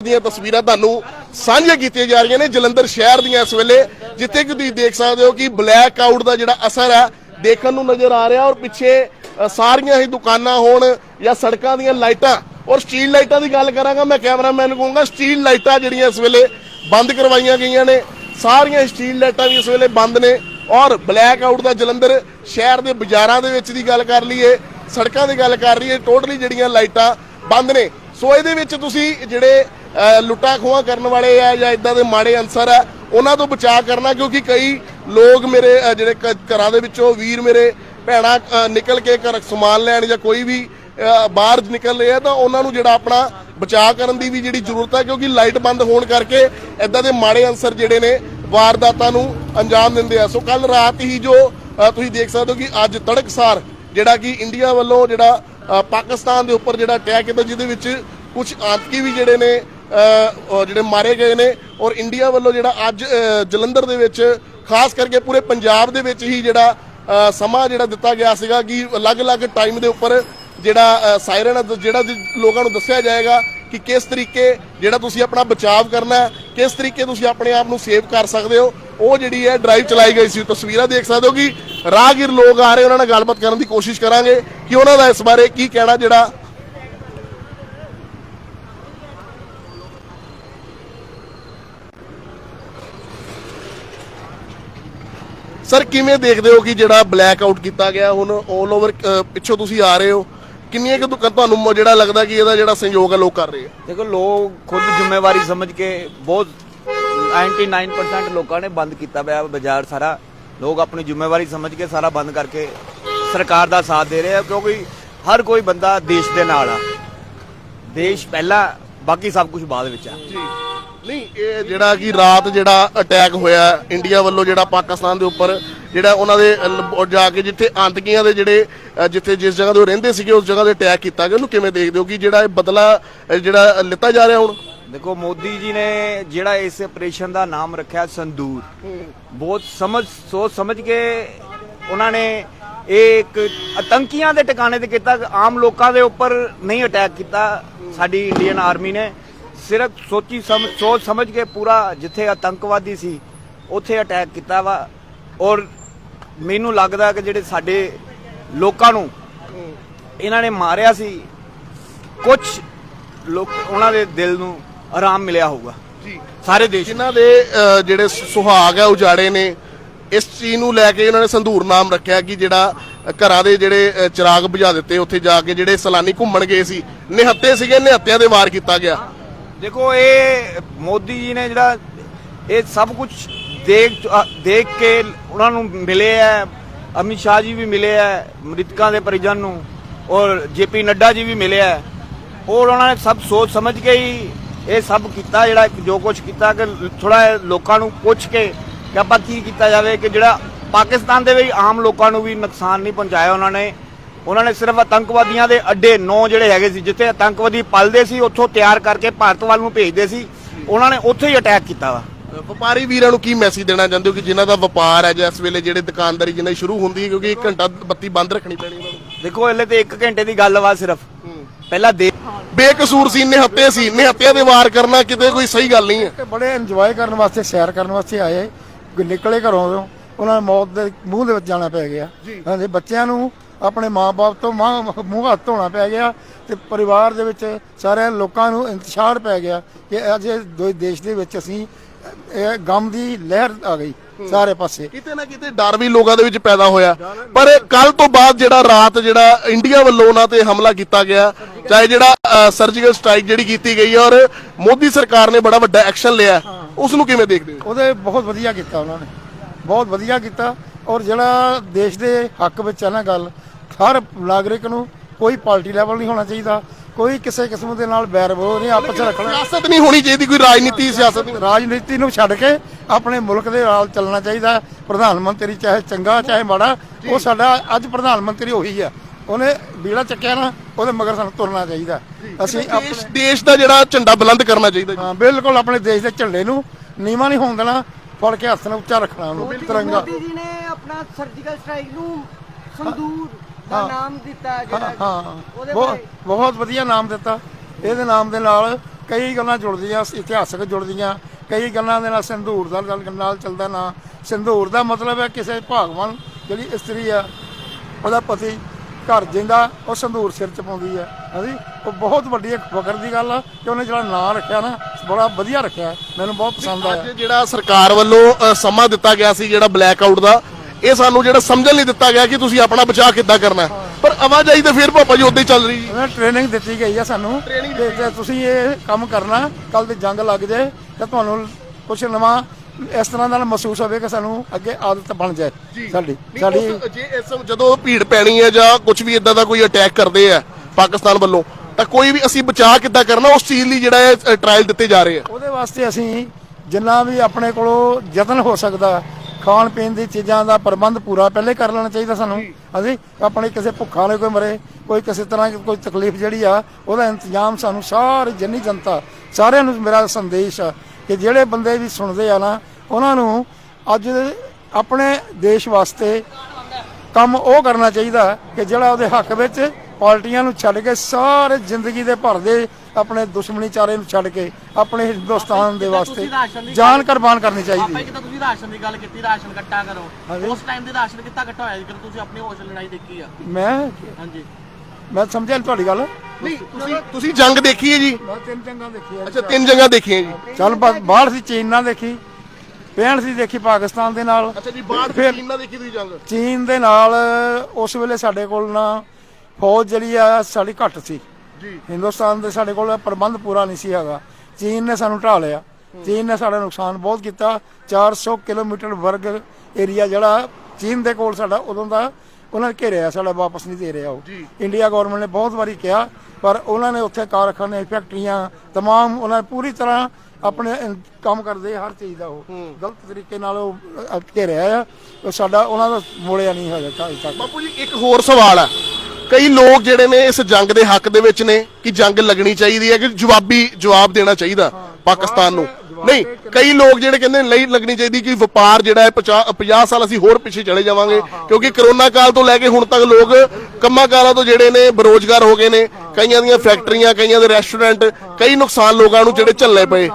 ਦੀਆਂ ਤਸਵੀਰਾਂ ਤੁਹਾਨੂੰ ਸਾਂਝੀਆਂ ਕੀਤੀਆਂ ਜਾ ਰਹੀਆਂ ਨੇ ਜਲੰਧਰ ਸ਼ਹਿਰ ਦੀਆਂ ਇਸ ਵੇਲੇ ਜਿੱਥੇ ਕਿ ਤੁਸੀਂ ਦੇਖ ਸਕਦੇ ਹੋ ਕਿ ਬਲੈਕ ਆਊਟ ਦਾ ਜਿਹੜਾ ਅਸਰ ਹੈ ਦੇਖਣ ਨੂੰ ਨਜ਼ਰ ਆ ਰਿਹਾ ਔਰ ਪਿੱਛੇ ਅ, ਸਾਰੀਆਂ ਹੀ ਦੁਕਾਨਾਂ ਹੋਣ ਜਾਂ ਸੜਕਾਂ ਦੀਆਂ ਲਾਈਟਾਂ। ਔਰ ਸਟਰੀਟ ਲਾਈਟਾਂ ਦੀ ਗੱਲ ਕਰਾਂਗਾ ਮੈਂ ਕੈਮਰਾਮੈਨ ਨੂੰ ਕਹੂੰਗਾ ਸਟਰੀਟ ਲਾਈਟਾਂ ਜਿਹੜੀਆਂ ਇਸ ਵੇਲੇ ਬੰਦ ਕਰਵਾਈਆਂ ਗਈਆਂ ਨੇ। ਸਾਰੀਆਂ ਸਟਰੀਟ ਲਾਈਟਾਂ ਵੀ ਇਸ ਵੇਲੇ ਬੰਦ ਨੇ ਔਰ ਬਲੈਕ ਆਊਟ ਦਾ ਜਲੰਧਰ ਸ਼ਹਿਰ ਦੇ ਬਾਜ਼ਾਰਾਂ ਦੇ ਵਿੱਚ ਦੀ ਗੱਲ ਕਰ ਲਈਏ ਸੜਕਾਂ ਦੀ ਗੱਲ ਕਰ ਲਈਏ ਟੋਟਲੀ ਜਿਹੜੀਆਂ ਲਾਈਟਾਂ ਬੰਦ ਨੇ। ਸੋ ਇਹਦੇ ਵਿੱਚ ਤੁਸੀਂ ਜਿਹੜੇ ਲੁੱਟਾਂ ਖੋਹਾਂ ਕਰਨ ਵਾਲੇ ਆ ਜਾਂ ਇਦਾਂ ਦੇ ਮਾੜੇ ਅਨਸਰ ਆ, ਉਹਨਾਂ ਤੋਂ ਬਚਾਅ ਕਰਨਾ, ਕਿਉਂਕਿ ਕਈ ਲੋਕ ਮੇਰੇ ਜਿਹੜੇ ਘ- ਘਰਾਂ ਦੇ ਵਿੱਚੋਂ ਵੀਰ ਮੇਰੇ ਭੈਣਾਂ ਨਿਕਲ ਕੇ ਘਰ ਸਮਾਨ ਲੈਣ ਜਾਂ ਕੋਈ ਵੀ ਬਾਹਰ ਨਿਕਲ ਰਹੇ ਆ, ਤਾਂ ਉਹਨਾਂ ਨੂੰ ਜਿਹੜਾ ਆਪਣਾ ਬਚਾਅ ਕਰਨ ਦੀ ਵੀ ਜਿਹੜੀ ਜ਼ਰੂਰਤ ਹੈ ਕਿਉਂਕਿ ਲਾਈਟ ਬੰਦ ਹੋਣ ਕਰਕੇ ਇਦਾਂ ਦੇ ਮਾੜੇ ਅਨਸਰ ਜਿਹੜੇ ਨੇ ਵਾਰਦਾਤਾਂ ਨੂੰ ਅੰਜਾਮ ਦਿੰਦੇ ਆ। ਸੋ ਕੱਲ ਰਾਤ ਹੀ ਜੋ ਤੁਸੀਂ ਦੇਖ ਸਕਦੇ ਹੋ ਕਿ ਅੱਜ ਤੜਕਸਾਰ ਜਿਹੜਾ ਕਿ ਇੰਡੀਆ ਵੱਲੋਂ ਜਿਹੜਾ ਪਾਕਿਸਤਾਨ ਦੇ ਉੱਪਰ ਜਿਹੜਾ ਅਟੈਕ ਕੀਤਾ, ਜਿਹਦੇ ਵਿੱਚ ਕੁਝ ਆਤਕੀ ਵੀ ਜਿਹੜੇ ਨੇ ਜਿਹੜੇ ਮਾਰੇ ਗਏ ਨੇ ਔਰ ਇੰਡੀਆ ਵੱਲੋਂ ਜਿਹੜਾ ਅੱਜ ਜਲੰਧਰ ਦੇ ਵਿੱਚ, ਖਾਸ ਕਰਕੇ ਪੂਰੇ ਪੰਜਾਬ ਦੇ ਵਿੱਚ ਹੀ ਜਿਹੜਾ ਸਮਾਂ ਜਿਹੜਾ ਦਿੱਤਾ ਗਿਆ ਸੀਗਾ ਕਿ ਅਲੱਗ-ਅਲੱਗ ਟਾਈਮ ਦੇ ਉੱਪਰ ਜਿਹੜਾ ਸਾਇਰਨ ਜਿਹੜਾ ਲੋਕਾਂ ਨੂੰ ਦੱਸਿਆ ਜਾਏਗਾ ਕਿ ਕਿਸ ਤਰੀਕੇ ਜਿਹੜਾ ਤੁਸੀਂ ਆਪਣਾ ਬਚਾਅ ਕਰਨਾ ਕਿਸ ਤਰੀਕੇ ਤੁਸੀਂ ਆਪਣੇ ਆਪ ਨੂੰ ਸੇਵ ਕਰ ਸਕਦੇ ਹੋ, ਉਹ ਜਿਹੜੀ ਹੈ ਡਰਾਈਵ ਚਲਾਈ ਗਈ ਸੀ, ਤਸਵੀਰਾਂ ਦੇਖ ਸਕਦੇ ਹੋ ਕਿ ਰਾਹਗੀਰ ਲੋਕ ਆ ਰਹੇ, ਉਹਨਾਂ ਨਾਲ ਗੱਲਬਾਤ ਕਰਨ ਦੀ ਕੋਸ਼ਿਸ਼ ਕਰਾਂਗੇ ਕਿ ਉਹਨਾਂ ਦਾ ਇਸ ਬਾਰੇ ਕੀ ਕਹਿਣਾ, ਜਿਹੜਾ ਸਰ ਕਿਵੇਂ ਦੇਖਦੇ ਹੋ ਕਿ ਜਿਹੜਾ ਬਲੈਕ ਆਊਟ ਕੀਤਾ ਗਿਆ ਹੁਣ 올 ਓਵਰ ਪਿੱਛੋਂ ਤੁਸੀਂ ਆ ਰਹੇ ਹੋ? ਕਿੰਨੀਆਂ ਕਿ ਤੁਹਾਨੂੰ ਜਿਹੜਾ ਲੱਗਦਾ ਕਿ ਇਹਦਾ ਜਿਹੜਾ ਸੰਯੋਗ ਹੈ ਲੋਕ ਕਰ ਰਹੇ ਆ? ਦੇਖੋ ਲੋਕ ਖੁਦ ਜ਼ਿੰਮੇਵਾਰੀ ਸਮਝ ਕੇ ਬਹੁਤ 99% ਲੋਕਾਂ ਨੇ ਬੰਦ ਕੀਤਾ ਪਿਆ ਬਾਜ਼ਾਰ ਸਾਰਾ। ਲੋਕ ਆਪਣੀ ਜ਼ਿੰਮੇਵਾਰੀ ਸਮਝ ਕੇ ਸਾਰਾ ਬੰਦ ਕਰਕੇ ਸਰਕਾਰ ਦਾ ਸਾਥ ਦੇ ਰਹੇ ਆ ਕਿਉਂਕਿ ਹਰ ਕੋਈ ਬੰਦਾ ਦੇਸ਼ ਦੇ ਨਾਲ ਆ। ਦੇਸ਼ ਪਹਿਲਾਂ ਬਾਕੀ ਸਭ ਕੁਝ ਬਾਅਦ ਵਿੱਚ ਆ। ਜੀ। ਨਹੀਂ, ਇਹ ਜਿਹੜਾ ਕਿ ਰਾਤ ਜਿਹੜਾ ਅਟੈਕ ਹੋਇਆ ਇੰਡੀਆ ਵੱਲੋਂ ਜਿਹੜਾ ਪਾਕਿਸਤਾਨ ਦੇ ਉੱਪਰ, ਜਿਹੜਾ ਉਹਨਾਂ ਦੇ ਜਾ ਕੇ ਜਿੱਥੇ ਆਤੰਕੀਆਂ ਦੇ ਜਿਹੜੇ ਜਿੱਥੇ ਜਿਸ ਜਗ੍ਹਾ ਤੇ ਉਹ ਰਹਿੰਦੇ ਸੀਗੇ, ਉਸ ਜਗ੍ਹਾ ਤੇ ਅਟੈਕ ਕੀਤਾ ਗਿਆ। ਉਹਨੂੰ ਕਿਵੇਂ ਦੇਖਦੇ ਹੋ ਕਿ ਜਿਹੜਾ ਇਹ ਬਦਲਾ ਜਿਹੜਾ ਲਿੱਤਾ ਜਾ ਰਿਹਾ ਹੁਣ? ਦੇਖੋ, ਮੋਦੀ ਜੀ ਨੇ ਜਿਹੜਾ ਇਸ ਆਪਰੇਸ਼ਨ ਦਾ ਨਾਮ ਰੱਖਿਆ ਸੰਦੂਰ। ਬਹੁਤ ਸਮਝ, ਸੋਚ ਸਮਝ ਕੇ ਉਹਨਾਂ ਨੇ ਇਹ ਇੱਕ ਆਤੰਕੀਆਂ ਦੇ ਟਿਕਾਣੇ ਤੇ ਕੀਤਾ, ਆਮ ਲੋਕਾਂ ਦੇ ਉੱਪਰ ਨਹੀਂ ਅਟੈਕ ਕੀਤਾ। ਸਾਡੀ ਇੰਡੀਅਨ ਆਰਮੀ ਨੇ। ਸਿਰਫ ਸੋਚੀ ਸਮਝ ਸੋਚ ਸਮਝ ਕੇ ਪੂਰਾ ਜਿੱਥੇ ਆਤੰਕਵਾਦੀ ਸੀ ਉੱਥੇ ਅਟੈਕ ਕੀਤਾ ਵਾ। ਔਰ ਮੈਨੂੰ ਲੱਗਦਾ ਕਿ ਜਿਹੜੇ ਸਾਡੇ ਲੋਕਾਂ ਨੂੰ ਇਹਨਾਂ ਨੇ ਮਾਰਿਆ ਸੀ ਕੁਝ ਲੋਕ ਉਹਨਾਂ ਦੇ ਦਿਲ ਨੂੰ ਆਰਾਮ ਮਿਲਿਆ ਹੋਊਗਾ। ਜੀ। ਸਾਰੇ ਦੇਸ਼ ਜਿਨ੍ਹਾਂ ਦੇ ਜਿਹੜੇ ਸੁਹਾਗ ਹੈ ਉਜਾੜੇ ਨੇ ਇਸ ਚੀਜ਼ ਨੂੰ ਲੈ ਕੇ ਇਹਨਾਂ ਨੇ ਸੰਧੂਰ ਨਾਮ ਰੱਖਿਆ ਕਿ ਜਿਹੜਾ ਘਰਾਂ ਦੇ ਜਿਹੜੇ ਚਿਰਾਗ ਬੁਝਾ ਦਿੱਤੇ ਉੱਥੇ ਜਾ ਕੇ ਜਿਹੜੇ ਸੈਲਾਨੀ ਘੁੰਮਣ ਗਏ ਸੀ ਨਿਹੱਤੇ ਸੀਗੇ ਨਿਹੱਤਿਆਂ ਦੇ ਵਾਰ ਕੀਤਾ ਗਿਆ। ਦੇਖੋ, ਇਹ ਮੋਦੀ ਜੀ ਨੇ ਜਿਹੜਾ ਇਹ ਸਭ ਕੁਝ ਦੇਖ ਦੇਖ ਕੇ ਉਹਨਾਂ ਨੂੰ ਮਿਲੇ ਹੈ ਅਮਿਤ ਸ਼ਾਹ ਜੀ ਵੀ ਮਿਲੇ ਹੈ ਮ੍ਰਿਤਕਾਂ ਦੇ ਪਰਿਜਨ ਨੂੰ, ਔਰ ਜੇਪੀ ਨੱਡਾ ਜੀ ਵੀ ਮਿਲੇ ਹੈ ਔਰ ਉਹਨਾਂ ਨੇ ਸਭ ਸੋਚ ਸਮਝ ਕੇ ਹੀ ਇਹ ਸਭ ਕੀਤਾ, ਜਿਹੜਾ ਜੋ ਕੁਝ ਕੀਤਾ ਕਿ ਥੋੜਾ ਲੋਕਾਂ ਨੂੰ ਪੁੱਛ ਕੇ ਕਿ ਆਪਾਂ ਕੀ ਕੀਤਾ ਜਾਵੇ ਕਿ ਜਿਹੜਾ ਪਾਕਿਸਤਾਨ ਦੇ ਵਿੱਚ ਆਮ ਲੋਕਾਂ ਨੂੰ ਵੀ ਨੁਕਸਾਨ ਨਹੀਂ ਪਹੁੰਚਾਇਆ ਉਹਨਾਂ ਨੇ। ਉਹਨਾਂ ਨੇ ਸਿਰਫ ਆਤੰਕਵਾਦੀਆਂ ਦੇ ਅੱਡੇ ਨੌ ਜਿਹੜੇ ਹੈਗੇ ਸੀ ਜਿੱਥੇ ਆਤੰਕਵਾਦੀ ਪਲਦੇ ਸੀ ਉੱਥੋਂ ਤਿਆਰ ਕਰਕੇ ਭਾਰਤ ਵੱਲ ਨੂੰ ਭੇਜਦੇ ਸੀ। ਉਹਨਾਂ ਨੇ ਉੱਥੇ ਹੀ ਅਟੈਕ ਕੀਤਾ ਵਾ। ਵਪਾਰੀ ਵੀਰਾਂ ਨੂੰ ਕੀ ਮੈਸੇਜ ਦੇਣਾ ਚਾਹੁੰਦੇ ਹੋ ਕਿ ਜਿਨ੍ਹਾਂ ਦਾ ਵਪਾਰ ਹੈ ਜਾਂ ਇਸ ਵੇਲੇ ਜਿਹੜੇ ਦੁਕਾਨਦਾਰੀ ਜਿੰਨਾ ਸ਼ੁਰੂ ਹੁੰਦੀ ਹੈ ਕਿਉਂਕਿ 1 ਘੰਟਾ ਬੱਤੀ ਬੰਦ ਰੱਖਣੀ ਪੈਣੀ ਉਹਨਾਂ ਨੂੰ? ਦੇਖੋ ਹਲੇ ਤੇ 1 ਘੰਟੇ ਦੀ ਗੱਲ ਵਾ ਸਿਰਫ। ਪਹਿਲਾਂ ਦੇ ਬੇਕਸੂਰ ਸੀ ਨਿਹੱਤੇ ਸੀ। ਨਿਹੱਤਿਆਂ ਦੇ ਵਾਰ ਕਰਨਾ ਕਿਤੇ ਕੋਈ ਸਹੀ ਗੱਲ ਨਹੀਂ ਹੈ। ਬੜੇ ਇੰਜੋਏ ਕਰਨ ਵਾਸਤੇ ਸੈਰ ਕਰਨ ਵਾਸਤੇ ਆਏ। ਨਿਕਲੇ ਘਰੋਂ ਉਹਨਾਂ ਨੂੰ ਮੌਤ ਦੇ ਮੂੰਹ ਦੇ ਵਿੱਚ ਜਾਣਾ ਪੈ ਗਿਆ। ਹਾਂਜੀ ਬੱਚਿਆਂ ਨੂੰ ਆਪਣੇ ਮਾਪੇ ਤੋਂ ਮਾਂ- ਮੂੰਹ ਹੱਥ ਧੋਣਾ ਪੈ ਗਿਆ ਤੇ ਪਰਿਵਾਰ ਦੇ ਵਿੱਚ ਸਾਰਿਆਂ ਲੋਕਾਂ ਨੂੰ ਇੰਤਸ਼ਾਰ ਪੈ ਗਿਆ ਕਿ ਅੱਜ ਦੇਸ਼ ਦੇ ਵਿੱਚ ਅਸੀਂ ਇਹ ਗਮ ਦੀ ਲਹਿਰ ਆ ਗਈ ਸਾਰੇ ਪਾਸੇ। ਕਿਤੇ ਨਾ ਕਿਤੇ ਡਰ ਵੀ ਲੋਕਾਂ ਦੇ ਵਿੱਚ ਪੈਦਾ ਹੋਇਆ। ਪਰ ਕੱਲ ਤੋਂ ਬਾਅਦ ਜਿਹੜਾ ਰਾਤ ਜਿਹੜਾ ਇੰਡੀਆ ਵੱਲੋਂ ਉਹਨਾਂ ਤੇ ਹਮਲਾ ਕੀਤਾ ਗਿਆ ਚਾਹੇ ਜਿਹੜਾ ਸਰਜੀਕਲ ਸਟ੍ਰਾਈਕ ਜਿਹੜੀ ਕੀਤੀ ਗਈ ਹੈ ਔਰ ਮੋਦੀ ਸਰਕਾਰ ਨੇ ਬੜਾ ਵੱਡਾ ਐਕਸ਼ਨ ਲਿਆ। ਉਸ ਨੂੰ ਕਿਵੇਂ ਦੇਖਦੇ ਹੋ? ਉਹਦੇ ਬਹੁਤ ਵਧੀਆ ਕੀਤਾ ਉਹਨਾਂ ਨੇ। ਬਹੁਤ ਵਧੀਆ ਕੀਤਾ ਔਰ ਜਿਹੜਾ ਦੇਸ਼ ਦੇ ਹੱਕ ਵਿੱਚ ਹੈ ਨਾ ਗੱਲ ਹਰ ਨਾਗਰਿਕ ਨੂੰ ਕੋਈ ਪਾਰਟੀ ਲੈਵਲ ਨਹੀਂ ਹੋਣਾ ਚਾਹੀਦਾ ਕੋਈ ਕਿਸੇ ਕਿਸਮ ਦੇ ਨਾਲ ਬੈਰ ਵਿਰੋਧ ਨਹੀਂ ਆਪਸ 'ਚ ਰੱਖਣਾ। ਸਿਆਸਤ ਨਹੀਂ ਹੋਣੀ ਚਾਹੀਦੀ ਕੋਈ ਰਾਜਨੀਤੀ ਸਿਆਸਤ ਨਹੀਂ। ਰਾਜਨੀਤੀ ਨੂੰ ਛੱਡ ਕੇ ਆਪਣੇ ਮੁਲਕ ਦੇ ਨਾਲ ਚੱਲਣਾ ਚਾਹੀਦਾ ਹੈ। ਪ੍ਰਧਾਨ ਮੰਤਰੀ ਚਾਹੇ ਚੰਗਾ ਚਾਹੇ ਮਾੜਾ ਉਹ ਸਾਡਾ ਅੱਜ ਪ੍ਰਧਾਨ ਮੰਤਰੀ ਉਹੀ ਆ। ਉਹਨੇ ਬੀੜਾ ਚੱਕਿਆ ਨਾ ਉਹਦੇ ਮਗਰ ਸਾਨੂੰ ਤੁਰਨਾ ਚਾਹੀਦਾ। ਅਸੀਂ ਦੇਸ਼ ਆਪਣੇ ਦੇਸ਼ ਦਾ ਜਿਹੜਾ ਝੰਡਾ ਬੁਲੰਦ ਕਰਨਾ ਚਾਹੀਦਾ ਜੀ। ਹਾਂ ਬਿਲਕੁਲ ਆਪਣੇ ਦੇਸ਼ ਦੇ ਝੰਡੇ ਨੂੰ ਨੀਵਾਂ ਨਹੀਂ ਹੋਣ ਦੇਣਾ ਫੜ ਕੇ ਹੱਥ ਨਾਲ ਉੱਚਾ ਰੱਖਣਾ ਉਹਨੂੰ ਤਿਰੰਗਾ। ਮੋਦੀ ਜੀ ਨੇ ਆਪਣਾ ਸਰਜੀਕਲ ਸਟ੍ਰਾਈਕ ਨੂੰ ਸੰਦੂਰ ਦਾ ਨਾਮ ਦਿੱਤਾ ਜਿਹੜਾ ਹਾਂ ਉਹਦੇ ਬਹੁਤ ਵਧੀਆ ਨਾਮ ਦਿੱਤਾ। ਇਹਦੇ ਨਾਮ ਦੇ ਨਾਲ ਕਈ ਗੱਲਾਂ ਜੁੜਦੀਆਂ ਇਤਿਹਾਸਕ ਜੁੜਦੀਆਂ। ਕਈ ਗੱਲਾਂ ਦੇ ਨਾਲ ਸਿੰਧੂਰ ਦਾ ਗੱਲ ਨਾਲ ਚੱਲਦਾ ਨਾ। ਸਿੰਧੂਰ ਦਾ ਮਤਲਬ ਹੈ ਕਿਸੇ ਭਾਗਵਾਨ ਜਿਹੜੀ ਇਸਤਰੀ ਆ ਉਹਦਾ ਪਤੀ ਘਰ ਜਿੰਦਾ ਉਹ ਸੰਧੂਰ ਸਿਰ ਚ ਪਾਉਂਦੀ ਆ ਹਾਂਜੀ? ਉਹ ਬਹੁਤ ਵੱਡੀ ਇੱਕ ਫਕਰ ਦੀ ਗੱਲ ਆ ਕਿ ਉਹਨੇ ਜਿਹੜਾ ਨਾਂ ਰੱਖਿਆ ਨਾ ਬੜਾ ਵਧੀਆ ਰੱਖਿਆ। ਮੈਨੂੰ ਬਹੁਤ ਪਸੰਦ ਆਇਆ। ਅੱਜ ਜਿਹੜਾ ਸਰਕਾਰ ਵੱਲੋਂ ਸਮਾਂ ਦਿੱਤਾ ਗਿਆ ਸੀ ਜਿਹੜਾ ਬਲੈਕ ਆਊਟ ਦਾ ਇਹ ਸਾਨੂੰ ਜਿਹੜਾ ਸਮਝਣ ਲਈ ਦਿੱਤਾ ਗਿਆ ਕਿ ਤੁਸੀਂ ਆਪਣਾ ਬਚਾਅ ਕਿੱਦਾਂ ਕਰਨਾ। ਪਰ ਆਵਾਜਾਈ ਤਾਂ ਫਿਰ ਪਾਪਾ ਜੀ ਉਦਾਂ ਹੀ ਚੱਲ ਰਹੀ ਜੀ ਉਹਨਾਂ ਟ੍ਰੇਨਿੰਗ ਦਿੱਤੀ ਗਈ ਆ ਸਾਨੂੰ ਤੇ ਜੇ ਤੁਸੀਂ ਇਹ ਕੰਮ ਕਰਨਾ ਕੱਲ ਤੇ ਜੰਗ ਲੱਗ ਜਾਏ ਤਾਂ ਤੁਹਾਨੂੰ ਕੁਝ ਨਵਾਂ ਇਸ ਤਰ੍ਹਾਂ ਦਾ ਮਹਿਸੂਸ ਹੋਵੇ ਕਿ ਸਾਨੂੰ ਅੱਗੇ ਆਦਤ ਬਣ ਜਾਏ ਸਾਡੀ ਸਾਡੀ ਜੇ ਇਸ ਜਦੋਂ ਭੀੜ ਪੈਣੀ ਹੈ ਜਾਂ ਕੁਝ ਵੀ ਇਦਾਂ ਦਾ ਕੋਈ ਅਟੈਕ ਕਰਦੇ ਆ ਪਾਕਿਸਤਾਨ ਵੱਲੋਂ ਤਾਂ ਕੋਈ ਵੀ ਅਸੀਂ ਬਚਾਅ ਕਿੱਦਾਂ ਕਰਨਾ ਉਸ ਚੀਜ਼ ਲਈ ਜਿਹੜਾ ਹੈ ਟ੍ਰਾਇਲ ਦਿੱਤੇ ਜਾ ਰਹੇ ਆ। ਉਹਦੇ ਵਾਸਤੇ ਅਸੀਂ ਜਿੰਨਾ ਵੀ ਆਪਣੇ ਕੋਲੋਂ ਯਤਨ ਹੋ ਸਕਦਾ ਖਾਣ ਪੀਣ ਦੀ ਚੀਜ਼ਾਂ ਦਾ ਪ੍ਰਬੰਧ ਪੂਰਾ ਪਹਿਲੇ ਕਰ ਲੈਣਾ ਚਾਹੀਦਾ ਸਾਨੂੰ। ਅਸੀਂ ਆਪਣੇ ਕਿਸੇ ਭੁੱਖਾ ਵਾਲੇ ਕੋਈ ਮਰੇ, ਕੋਈ ਕਿਸੇ ਤਰ੍ਹਾਂ ਕੋਈ ਤਕਲੀਫ ਜਿਹੜੀ ਆ, ਉਹਦਾ ਇੰਤਜ਼ਾਮ ਸਾਨੂੰ ਸਾਰੀ ਜਿੰਨੀ ਜਨਤਾ, ਸਾਰਿਆਂ ਨੂੰ ਮੇਰਾ ਸੰਦੇਸ਼ ਆ ਕਿ ਜਿਹੜੇ ਬੰਦੇ ਵੀ ਸੁਣਦੇ ਆ ਨਾ, ਉਹਨਾਂ ਨੂੰ ਅੱਜ ਆਪਣੇ ਦੇਸ਼ ਵਾਸਤੇ ਕੰਮ ਉਹ ਕਰਨਾ ਚਾਹੀਦਾ ਕਿ ਜਿਹੜਾ ਉਹਦੇ ਹੱਕ ਵਿੱਚ ਪਾਰਟੀਆਂ ਨੂੰ ਛੱਡ ਕੇ ਸਾਰੇ ਜ਼ਿੰਦਗੀ ਦੇ ਭਰ ਦੇ ਆਪਣੇ ਦੁਸ਼ਮਣੀ ਚਾਰੇ ਨੂੰ ਛੱਡ ਕੇ ਆਪਣੇ ਹਿੰਦੁਸਤਾਨ ਦੇ ਵਾਸਤੇ ਜਾਨ ਕੁਰਬਾਨ ਕਰਨੀ ਆਪਾਂ ਚਾਹੀਦੀ ਇੱਕ ਤਾਂ ਤੁਸੀਂ ਰਾਸ਼ਨ ਦੀ ਗੱਲ ਕੀਤੀ ਰਾਸ਼ਨ ਇਕੱਠਾ ਕਰੋ। ਹਾਂਜੀ। ਉਸ ਟਾਈਮ ਦੇ ਰਾਸ਼ਨ ਕਿੱਤਾ ਇਕੱਠਾ ਹੋਇਆ ਜਦੋਂ ਤੁਸੀਂ ਆਪਣੀ ਹੋਸ਼ ਲੜਾਈ ਦੇਖੀ ਆ? ਮੈਂ? ਹਾਂਜੀ। ਮੈਂ ਸਮਝਿਆ ਤੁਹਾਡੀ ਗੱਲ। ਨਹੀਂ ਤੁਸੀਂ ਤੁਸੀਂ ਜੰਗ ਦੇਖੀ ਹੈ ਜੀ? ਮੈਂ ਤਿੰਨ ਚੰਗਾ ਦੇਖੀ ਅੱਛਾ ਤਿੰਨ ਜਗ੍ਹਾ ਦੇਖੀਆਂ ਜੀ। ਚੱਲ ਬਾਹਰ ਸੀ ਚੀਨ ਨਾਲ ਦੇਖੀ। 65 ਸੀ ਦੇਖੀ ਪਾਕਿਸਤਾਨ ਦੇ ਨਾਲ। ਅੱਛਾ ਜੀ ਬਾਹਰ ਫਿਰ- ਚੀਨ ਨਾਲ ਦੇਖੀ ਤੁਸੀਂ ਜੰਗ? ਚੀਨ ਦੇ ਨਾਲ ਉਸ ਵੇਲੇ ਸਾਡੇ ਕੋਲ ਨਾ ਫੌਜ ਜਿਹੜੀ ਆ ਸਾਡੀ ਘੱਟ ਸੀ। ਜੀ ਹਿੰਦੁਸਤਾਨ ਦੇ ਸਾਡੇ ਕੋਲ ਪ੍ਰਬੰਧ ਪੂਰਾ ਨਹੀਂ ਸੀ ਹੈਗਾ ਚੀਨ ਨੇ ਸਾਨੂੰ ਢਾ ਲਿਆ ਚੀਨ ਨੇ ਸਾਡਾ ਨੁਕਸਾਨ ਬਹੁਤ ਕੀਤਾ 400 ਕਿਲੋਮੀਟਰ ਵਰਗ ਏਰੀਆ ਜਿਹੜਾ ਚੀਨ ਦੇ ਕੋਲ ਸਾਡਾ ਉਦੋਂ ਦਾ ਉਹਨਾਂ ਨੇ ਘੇਰਿਆ ਸਾਡਾ ਵਾਪਸ ਨਹੀਂ ਦੇ ਰਿਹਾ ਉਹ ਜੀ। ਇੰਡੀਆ ਗਵਰਨਮੈਂਟ ਨੇ ਬਹੁਤ ਵਾਰੀ ਕਿਹਾ ਪਰ ਉਹਨਾਂ ਨੇ ਉੱਥੇ ਕਾਰਖਾਨੇ ਫੈਕਟਰੀਆਂ तमाम ਉਹਨਾਂ ਨੇ ਪੂਰੀ ਤਰ੍ਹਾਂ ਆਪਣੇ ਅਹ, ਕੰਮ ਕਰਦੇ ਹਰ ਚੀਜ਼ ਦਾ ਉਹ ਗਲਤ ਤਰੀਕੇ ਨਾਲ ਉਹ ਅਹ, ਘੇਰਿਆ ਆ ਉਹ ਸਾਡਾ ਉਹਨਾਂ ਦਾ ਮੋੜਿਆ ਨਹੀਂ ਹੈਗਾ ਅਜੇ ਤੱਕ ਬਾਪੂ ਜੀ ਇੱਕ ਹੋਰ ਸਵਾਲ ਹੈ ਕਈ ਲੋਕ ਜਿਹੜੇ ਨੇ ਇਸ ਜੰਗ ਦੇ ਹੱਕ ਦੇ ਵਿੱਚ ਨੇ ਕਿ ਜੰਗ ਲੱਗਣੀ ਚਾਹੀਦੀ ਹੈ, ਕਿ ਜਵਾਬੀ ਜਵਾਬ ਦੇਣਾ ਚਾਹੀਦਾ ਪਾਕਿਸਤਾਨ ਨੂੰ। ਨਹੀਂ, ਕਈ ਲੋਕ ਜਿਹੜੇ ਕਹਿੰਦੇ ਨਹੀਂ ਲੱਗਣੀ ਚਾਹੀਦੀ ਕਿ ਵਪਾਰ ਜਿਹੜਾ ਹੈ 50 ਸਾਲ ਅਸੀਂ ਹੋਰ ਪਿੱਛੇ ਚਲੇ ਜਾਵਾਂਗੇ, ਕਿਉਂਕਿ ਕਰੋਨਾ ਕਾਲ ਤੋਂ ਲੈ ਕੇ ਹੁਣ ਤੱਕ ਲੋਕ ਕੰਮਾਂ ਕਾਰਾਂ ਤੋਂ ਜਿਹੜੇ ਨੇ ਬੇਰੋਜ਼ਗਾਰ ਹੋ ਗਏ ਨੇ। ਕਈਆਂ ਦੀਆਂ ਫੈਕਟਰੀਆਂ, ਕਈਆਂ ਦੇ ਰੈਸਟੋਰੈਂਟ ਕਈ ਨੁਕਸਾਨ ਲੋਕਾਂ ਨੂੰ ਜਿਹੜੇ ਝੱਲੇ ਪਏ।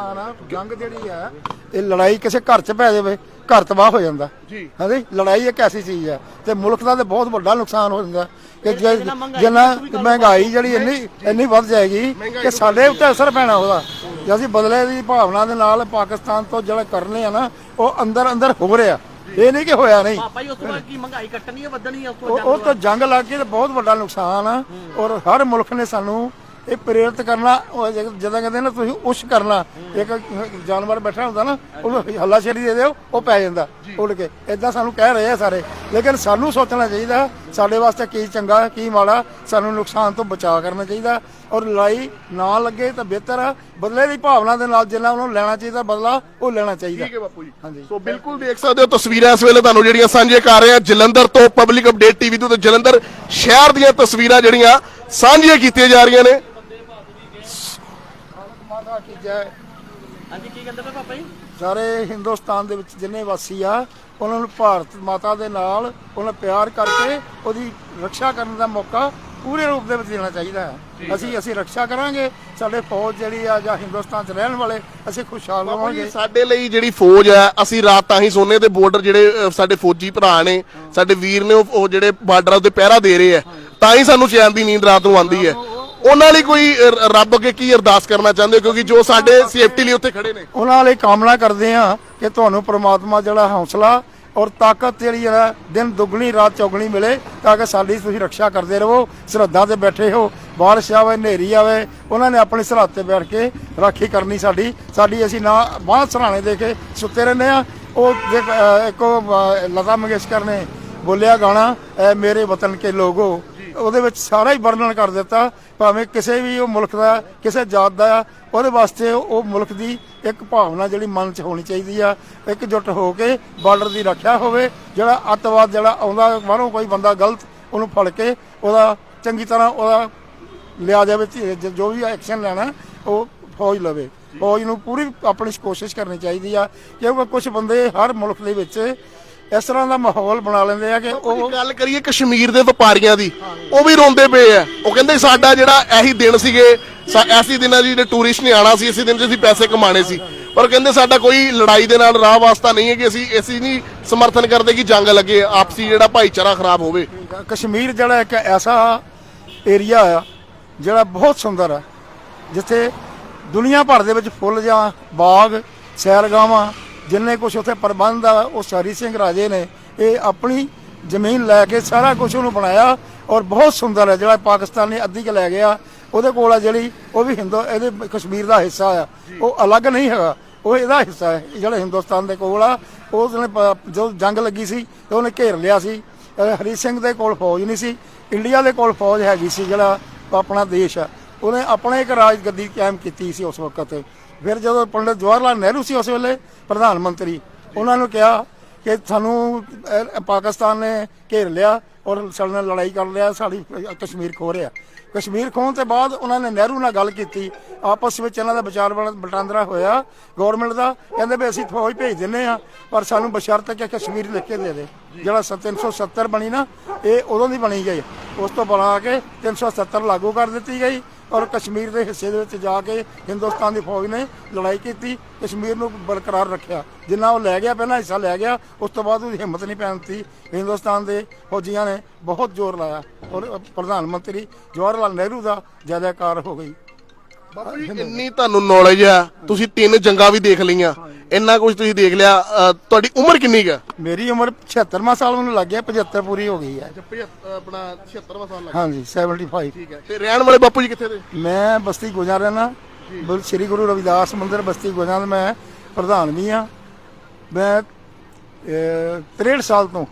ਜੰਗ ਜਿਹੜੀ ਹੈ, ਇਹ ਲੜਾਈ ਕਿਸੇ ਘਰ 'ਚ ਪੈ ਜਾਵੇ। ਘਰ ਤਬਾਹ ਹੋ ਜਾਂਦਾ। ਜੀ। ਹਾਂਜੀ ਲੜਾਈ ਇੱਕ ਐਸੀ ਚੀਜ਼ ਆ ਤੇ ਮੁਲਕ ਦਾ ਤੇ ਬਹੁਤ ਵੱਡਾ ਨੁਕਸਾਨ ਹੋ ਜਾਂਦਾ। ਕਿ ਜੇ ਜਿੰਨਾ ਮਹਿੰਗਾਈ ਜਿਹੜੀ ਇੰਨੀ ਇੰਨੀ ਵੱਧ ਜਾਏਗੀ ਕਿ ਸਾਡੇ ਉੱਤੇ ਅਸਰ ਪੈਣਾ ਉਹਦਾ। ਜੇ ਅਸੀਂ ਬਦਲੇ ਦੀ ਭਾਵਨਾ ਦੇ ਨਾਲ ਪਾਕਿਸਤਾਨ ਤੋਂ ਜਿਹੜਾ ਕਰਨੇ ਆ ਨਾ ਉਹ ਅੰਦਰ ਅੰਦਰ ਹੋ ਰਿਹਾ। ਇਹ ਨਹੀਂ ਕਿ ਹੋਇਆ ਨਹੀਂ। ਪਾਪਾ ਜੀ ਉਸ ਤੋਂ ਬਾਅਦ ਕੀ ਮਹਿੰਗਾਈ ਕੱਟਣੀ ਹੈ ਵੱਧਣੀ ਹੈ ਉਸ ਤੋਂ ਉਹ ਤਾਂ ਜੰਗ ਲੱਗ ਗਈ ਤੇ ਬਹੁਤ ਵੱਡਾ ਨੁਕਸਾਨ ਆ ਔਰ ਹਰ ਮੁਲਕ ਨੇ ਸਾਨੂੰ ਇਹ ਪ੍ਰੇਰਿਤ ਕਰਨਾ ਉਹ ਜ- ਜਦੋਂ ਕਹਿੰਦੇ ਨਾ ਤੁਸੀਂ ਉਸ਼ ਕਰਨਾ ਇੱਕ ਜਾਨਵਰ ਬੈਠਾ ਹੁੰਦਾ ਨਾ ਉਹਨੂੰ ਹੱਲਾਸ਼ੇਰੀ ਦੇ ਦਿਓ ਉਹ ਪੈ ਜਾਂਦਾ ਉੱਡ ਕੇ। ਇਦਾਂ ਸਾਨੂੰ ਕਹਿ ਰਹੇ ਆ ਸਾਰੇ। ਲੇਕਿਨ ਸਾਨੂੰ ਸੋਚਣਾ ਚਾਹੀਦਾ ਸਾਡੇ ਵਾਸਤੇ ਕੀ ਚੰਗਾ ਕੀ ਮਾੜਾ ਸਾਨੂੰ ਨੁਕਸਾਨ ਤੋਂ ਬਚਾਅ ਕਰਨਾ ਚਾਹੀਦਾ। ਔਰ ਲੜਾਈ ਨਾ ਲੱਗੇ ਤਾਂ ਬਿਹਤਰ ਆ। ਬਦਲੇ ਦੀ ਭਾਵਨਾ ਦੇ ਨਾਲ ਜਿੰਨਾ ਉਹਨੂੰ ਲੈਣਾ ਚਾਹੀਦਾ ਬਦਲਾ ਉਹ ਲੈਣਾ ਚਾਹੀਦਾ। ਠੀਕ ਹੈ ਬਾਪੂ ਜੀ। ਹਾਂਜੀ। ਸੋ ਬਿਲਕੁਲ ਦੇਖ ਸਕਦੇ ਹੋ ਤਸਵੀਰਾਂ ਇਸ ਵੇਲੇ ਤੁਹਾਨੂੰ ਜਿਹੜੀਆਂ ਸਾਂਝੇ ਕਰ ਰਹੇ ਆ ਜਲੰਧਰ ਤੋਂ ਪਬਲਿਕ ਅਪਡੇਟ ਟੀਵੀ ਤੋਂ ਤੇ ਜਲੰਧਰ ਸ਼ਹਿਰ ਦੀਆਂ ਤਸਵੀਰਾਂ ਜਿਹੜੀਆਂ ਸਾਂਝੀਆਂ ਕੀਤੀਆਂ ਜਾ ਰਹੀਆਂ ਨੇ। ਮਾਤਾ ਕੀ ਜੈ ਹਾਂਜੀ ਕੀ ਕਹਿੰਦੇ ਪਏ ਪਾਪਾ ਜੀ? ਸਾਰੇ ਹਿੰਦੁਸਤਾਨ ਦੇ ਵਿੱਚ ਜਿੰਨੇ ਵਾਸੀ ਆ ਉਹਨਾਂ ਨੂੰ ਭਾਰਤ ਮਾਤਾ ਦੇ ਨਾਲ ਉਹਨਾਂ ਪਿਆਰ ਕਰਕੇ ਉਹਦੀ ਰੱਖਿਆ ਕਰਨ ਦਾ ਮੌਕਾ ਪੂਰੇ ਰੂਪ ਦੇ ਵਿੱਚ ਦੇਣਾ ਚਾਹੀਦਾ ਹੈ। ਅਸੀਂ ਅਸੀਂ ਰੱਖਿਆ ਕਰਾਂਗੇ। ਸਾਡੇ ਫੌਜ ਜਿਹੜੀ ਆ ਜਾਂ ਹਿੰਦੁਸਤਾਨ 'ਚ ਰਹਿਣ ਵਾਲੇ ਅਸੀਂ ਖੁਸ਼ਹਾਲ ਜੀ ਰਵਾਂਗੇ। ਸਾਡੇ ਲਈ ਜਿਹੜੀ ਫੌਜ ਹੈ ਅਸੀਂ ਰਾਤ ਤਾਂ ਹੀ ਸੋਨੇ ਦੇ ਬਾਰਡਰ ਜਿਹੜੇ ਅ, ਸਾਡੇ ਫੌਜੀ ਭਰਾ ਨੇ ਸਾਡੇ ਵੀਰ ਨੇ ਉਹ ਉਹ ਜਿਹੜੇ ਬਾਰਡਰਾਂ ਤੇ ਪਹਿਰਾ ਦੇ ਰਹੇ ਆ ਤਾਂ ਹੀ ਸਾਨੂੰ ਚੈਨ ਦੀ ਨੀਂਦ ਰਾਤ ਨੂੰ ਆਉਂਦੀ ਹੈ ਉਹਨਾਂ ਲਈ ਕੋਈ ਰੱਬ ਅੱਗੇ ਕੀ ਅਰਦਾਸ ਕਰਨਾ ਚਾਹੁੰਦੇ ਹੋ? ਕਿਉਂਕਿ ਜੋ ਸਾਡੇ ਸੇਫਟੀ ਲਈ ਉੱਥੇ ਖੜੇ ਨੇ। ਉਹਨਾਂ ਲਈ ਕਾਮਨਾ ਕਰਦੇ ਆ ਕਿ ਤੁਹਾਨੂੰ ਪ੍ਰਮਾਤਮਾ ਜਿਹੜਾ ਹੌਸਲਾ ਔਰ ਤਾਕਤ ਜਿਹੜੀ ਹੈ ਦਿਨ ਦੁੱਗਣੀ ਰਾਤ ਚੌਗਣੀ ਮਿਲੇ ਤਾਂ ਕਿ ਸਾਡੀ ਤੁਸੀਂ ਰੱਖਿਆ ਕਰਦੇ ਰਹੋ ਸਰਹੱਦਾਂ ਤੇ ਬੈਠੇ ਹੋ ਬਾਰਿਸ਼ ਆਵੇ ਹਨੇਰੀ ਆਵੇ ਉਹਨਾਂ ਨੇ ਆਪਣੀ ਸਰਹੱਦ ਤੇ ਬੈਠ ਕੇ ਰਾਖੀ ਕਰਨੀ ਸਾਡੀ। ਸਾਡੀ ਅਸੀਂ ਨਾ ਬਾਹਰ ਸਰਾਣੇ ਦੇ ਕੇ ਸੁੱਤੇ ਰਹਿੰਦੇ ਆ ਉਹ ਦੇਖ, ਅਹ, ਇੱਕ ਉਹ, ਅਹ, ਲਤਾ ਮੰਗੇਸ਼ਕਰ ਨੇ ਬੋਲਿਆ ਗਾਣਾ ਐ ਮੇਰੇ ਵਤਨ ਕੇ ਲੋਗੋ। ਉਹਦੇ ਵਿੱਚ ਸਾਰਾ ਹੀ ਵਰਣਨ ਕਰ ਦਿੱਤਾ। ਭਾਵੇਂ ਕਿਸੇ ਵੀ ਉਹ ਮੁਲਕ ਦਾ ਕਿਸੇ ਜਾਤ ਦਾ ਆ, ਉਹਦੇ ਵਾਸਤੇ ਉਹ ਮੁਲਕ ਦੀ ਇੱਕ ਭਾਵਨਾ ਜਿਹੜੀ ਮਨ 'ਚ ਹੋਣੀ ਚਾਹੀਦੀ ਆ ਇੱਕ ਜੁੱਟ ਹੋ ਕੇ ਬਾਰਡਰ ਦੀ ਰੱਖਿਆ ਹੋਵੇ ਜਿਹੜਾ ਅੱਤਵਾਦ ਜਿਹੜਾ ਆਉਂਦਾ ਬਾਹਰੋਂ ਕੋਈ ਬੰਦਾ ਗਲਤ ਉਹਨੂੰ ਫੜ ਕੇ ਉਹਦਾ ਚੰਗੀ ਤਰ੍ਹਾਂ ਉਹਦਾ ਲਿਆ ਜਾਵੇ ਜੋ ਵੀ ਐਕਸ਼ਨ ਲੈਣਾ ਉਹ ਫੌਜ ਲਵੇ। ਫੌਜ ਨੂੰ ਪੂਰੀ ਆਪਣੀ ਕੋਸ਼ਿਸ਼ ਕਰਨੀ ਚਾਹੀਦੀ ਆ ਕਿਉਂਕਿ ਕੁਝ ਬੰਦੇ ਹਰ ਮੁਲਕ ਦੇ ਵਿੱਚ ਇਸ ਤਰ੍ਹਾਂ ਦਾ ਮਾਹੌਲ ਬਣਾ ਲੈਂਦੇ ਆ ਕਿ ਉਹ ਗੱਲ ਕਰੀਏ ਕਸ਼ਮੀਰ ਦੇ ਵਪਾਰੀਆਂ ਦੀ ਉਹ ਵੀ ਰੋਂਦੇ ਪਏ ਆ। ਉਹ ਕਹਿੰਦੇ ਸਾਡਾ ਜਿਹੜਾ ਇਹੀ ਦਿਨ ਸੀਗੇ ਐਸੀ ਦਿਨਾਂ ਜਿਹੜੇ ਟੂਰਿਸਟ ਨੇ ਆਣਾ ਸੀ ਇਸੇ ਦਿਨ 'ਚ ਅਸੀਂ ਪੈਸੇ ਕਮਾਣੇ ਸੀ। ਪਰ ਕਹਿੰਦੇ ਸਾਡਾ ਕੋਈ ਲੜਾਈ ਦੇ ਨਾਲ ਰਾਹ ਵਾਸਤਾ ਨਹੀਂ ਹੈ ਕਿ ਅਸੀਂ ਅਸੀਂ ਨਹੀਂ ਸਮਰਥਨ ਕਰਦੇ ਕਿ ਜੰਗ ਲੱਗੇ ਆਪਸੀ ਜਿਹੜਾ ਭਾਈਚਾਰਾ ਖਰਾਬ ਹੋਵੇ। ਕਸ਼ਮੀਰ ਜਿਹੜਾ ਇੱਕ ਐਸਾ ਏਰੀਆ ਆ ਜਿਹੜਾ ਬਹੁਤ ਸੁੰਦਰ ਆ ਜਿੱਥੇ ਦੁਨੀਆ ਭਰ ਦੇ ਵਿੱਚ ਫੁੱਲ ਜਾਂ ਬਾਗ ਸੈਰਗਾਵਾਂ ਜਿੰਨੇ ਕੁਝ ਉੱਥੇ ਪ੍ਰਬੰਧ ਆ, ਉਹ ਸਾਰੀ ਸਿੰਘ ਰਾਜੇ ਨੇ। ਇਹ ਆਪਣੀ ਜ਼ਮੀਨ ਲੈ ਕੇ ਸਾਰਾ ਕੁਝ ਉਹਨੂੰ ਬਣਾਇਆ ਔਰ ਬਹੁਤ ਸੁੰਦਰ ਹੈ। ਜਿਹੜਾ ਪਾਕਿਸਤਾਨੀ ਅੱਧੀ ਕੁ ਲੈ ਗਿਆ, ਉਹਦੇ ਕੋਲ ਆ ਜਿਹੜੀ, ਉਹ ਵੀ ਹਿੰਦੂ, ਇਹਦੇ ਕਸ਼ਮੀਰ ਦਾ ਹਿੱਸਾ ਆ। ਉਹ ਅਲੱਗ ਨਹੀਂ ਹੈਗਾ, ਉਹ ਇਹਦਾ ਹਿੱਸਾ ਹੈ। ਇਹ ਜਿਹੜਾ ਹਿੰਦੁਸਤਾਨ ਦੇ ਕੋਲ ਆ ਉਹਨੇ ਪ- ਜਦੋਂ ਜੰਗ ਲੱਗੀ ਸੀ, ਤੇ ਉਹਨੇ ਘੇਰ ਲਿਆ ਸੀ। ਹਰੀ ਸਿੰਘ ਦੇ ਕੋਲ ਫੌਜ ਨਹੀਂ ਸੀ, ਇੰਡੀਆ ਦੇ ਕੋਲ ਫੌਜ ਹੈਗੀ ਸੀ, ਜਿਹੜਾ ਆਪਣਾ ਦੇਸ਼ ਆ। ਉਹਨੇ ਆਪਣਾ ਇੱਕ ਰਾਜ ਗੱਦੀ ਕਾਇਮ ਕੀਤੀ ਸੀ ਉਸ ਵਕਤ। ਫਿਰ ਜਦੋਂ ਪੰਡਿਤ ਜਵਾਹਰ ਲਾਲ ਨਹਿਰੂ ਸੀ ਉਸ ਵੇਲੇ ਪ੍ਰਧਾਨ ਮੰਤਰੀ ਉਹਨਾਂ ਨੂੰ ਕਿਹਾ ਕਿ ਸਾਨੂੰ ਅਹ, ਪਾਕਿਸਤਾਨ ਨੇ ਘੇਰ ਲਿਆ ਔਰ ਸਾਡੇ ਨਾਲ ਲੜਾਈ ਕਰ ਲਿਆ ਸਾਡੀ ਕਸ਼ਮੀਰ ਖੋ ਰਿਹਾ। ਕਸ਼ਮੀਰ ਖੋਣ ਤੋਂ ਬਾਅਦ ਉਹਨਾਂ ਨੇ ਨਹਿਰੂ ਨਾਲ ਗੱਲ ਕੀਤੀ। ਆਪਸ ਵਿੱਚ ਇਹਨਾਂ ਦਾ ਵਿਚਾਰ ਵਟ- ਵਟਾਂਦਰਾ ਹੋਇਆ ਗਵਰਨਮੈਂਟ ਦਾ। ਕਹਿੰਦੇ ਵੀ ਅਸੀਂ ਫੌਜ ਭੇਜ ਦਿੰਨੇ ਆ ਪਰ ਸਾਨੂੰ ਬਸ਼ਰਤ ਕਿ ਕਸ਼ਮੀਰ ਲਿਖ ਕੇ ਦੇ ਦੇ। ਜਿਹੜਾ ਸ- 370 ਬਣੀ ਨਾ ਇਹ ਉਦੋਂ ਦੀ ਬਣੀ ਗਈ। ਉਸ ਤੋਂ ਬਣਾ ਕੇ 370 ਲਾਗੂ ਕਰ ਦਿੱਤੀ ਗਈ। ਔਰ ਕਸ਼ਮੀਰ ਦੇ ਹਿੱਸੇ ਦੇ ਵਿੱਚ ਜਾ ਕੇ ਹਿੰਦੁਸਤਾਨ ਦੀ ਫੌਜ ਨੇ ਲੜਾਈ ਕੀਤੀ, ਕਸ਼ਮੀਰ ਨੂੰ ਬਰਕਰਾਰ ਰੱਖਿਆ। ਜਿੰਨਾ ਉਹ ਲੈ ਗਿਆ, ਪਹਿਲਾਂ ਹਿੱਸਾ ਲੈ ਗਿਆ, ਉਸ ਤੋਂ ਬਾਅਦ ਉਹਦੀ ਹਿੰਮਤ ਨਹੀਂ ਪੈਣ ਦਿੱਤੀ। ਹਿੰਦੁਸਤਾਨ ਦੇ ਫੌਜੀਆਂ ਨੇ ਬਹੁਤ ਜ਼ੋਰ ਲਾਇਆ। ਔਰ ਪ੍ਰਧਾਨ ਮੰਤਰੀ ਜਵਾਹਰ ਲਾਲ ਨਹਿਰੂ ਦਾ ਜੈਦਾਕਾਰ ਹੋ ਗਈ। ਬਾਪੂ ਜੀ ਇੰਨੀ ਤੁਹਾਨੂੰ ਨੌਲੇਜ ਆ। ਤੁਸੀਂ ਤਿੰਨ ਜੰਗਾਂ ਵੀ ਦੇਖ ਲਈਆਂ। ਇੰਨਾ ਕੁਝ ਤੁਸੀਂ ਦੇਖ ਲਿਆ। ਅ, ਤੁਹਾਡੀ ਉਮਰ ਕਿੰਨੀ ਹੈ ਮੇਰੀ ਉਮਰ 76ਵਾਂ ਸਾਲ ਮੈਨੂੰ ਲੱਗ ਗਿਆ 75 ਪੂਰੀ ਹੋ ਗਈ ਹੈ ਆਪਣਾ 76ਵਾਂ ਸਾਲ ਹਾਂਜੀ 75 ਠੀਕ ਹੈ। ਤੇ ਰਹਿਣ ਵਾਲੇ ਬਾਪੂ ਜੀ ਕਿੱਥੇ ਦੇ? ਮੈਂ ਬਸਤੀ ਗੁਜਰ ਰਹਿਣਾ ਬੁਲ ਸ੍ਰੀ ਗੁਰੂ ਰਵਿਦਾਸ ਮੰਦਿਰ ਬਸਤੀ ਗੁਜਰ ਦਾ ਮੈਂ ਪ੍ਰਧਾਨ ਵੀ ਆ। ਮੈਂ ਅਹ, 63 ਸਾਲ ਤੋਂ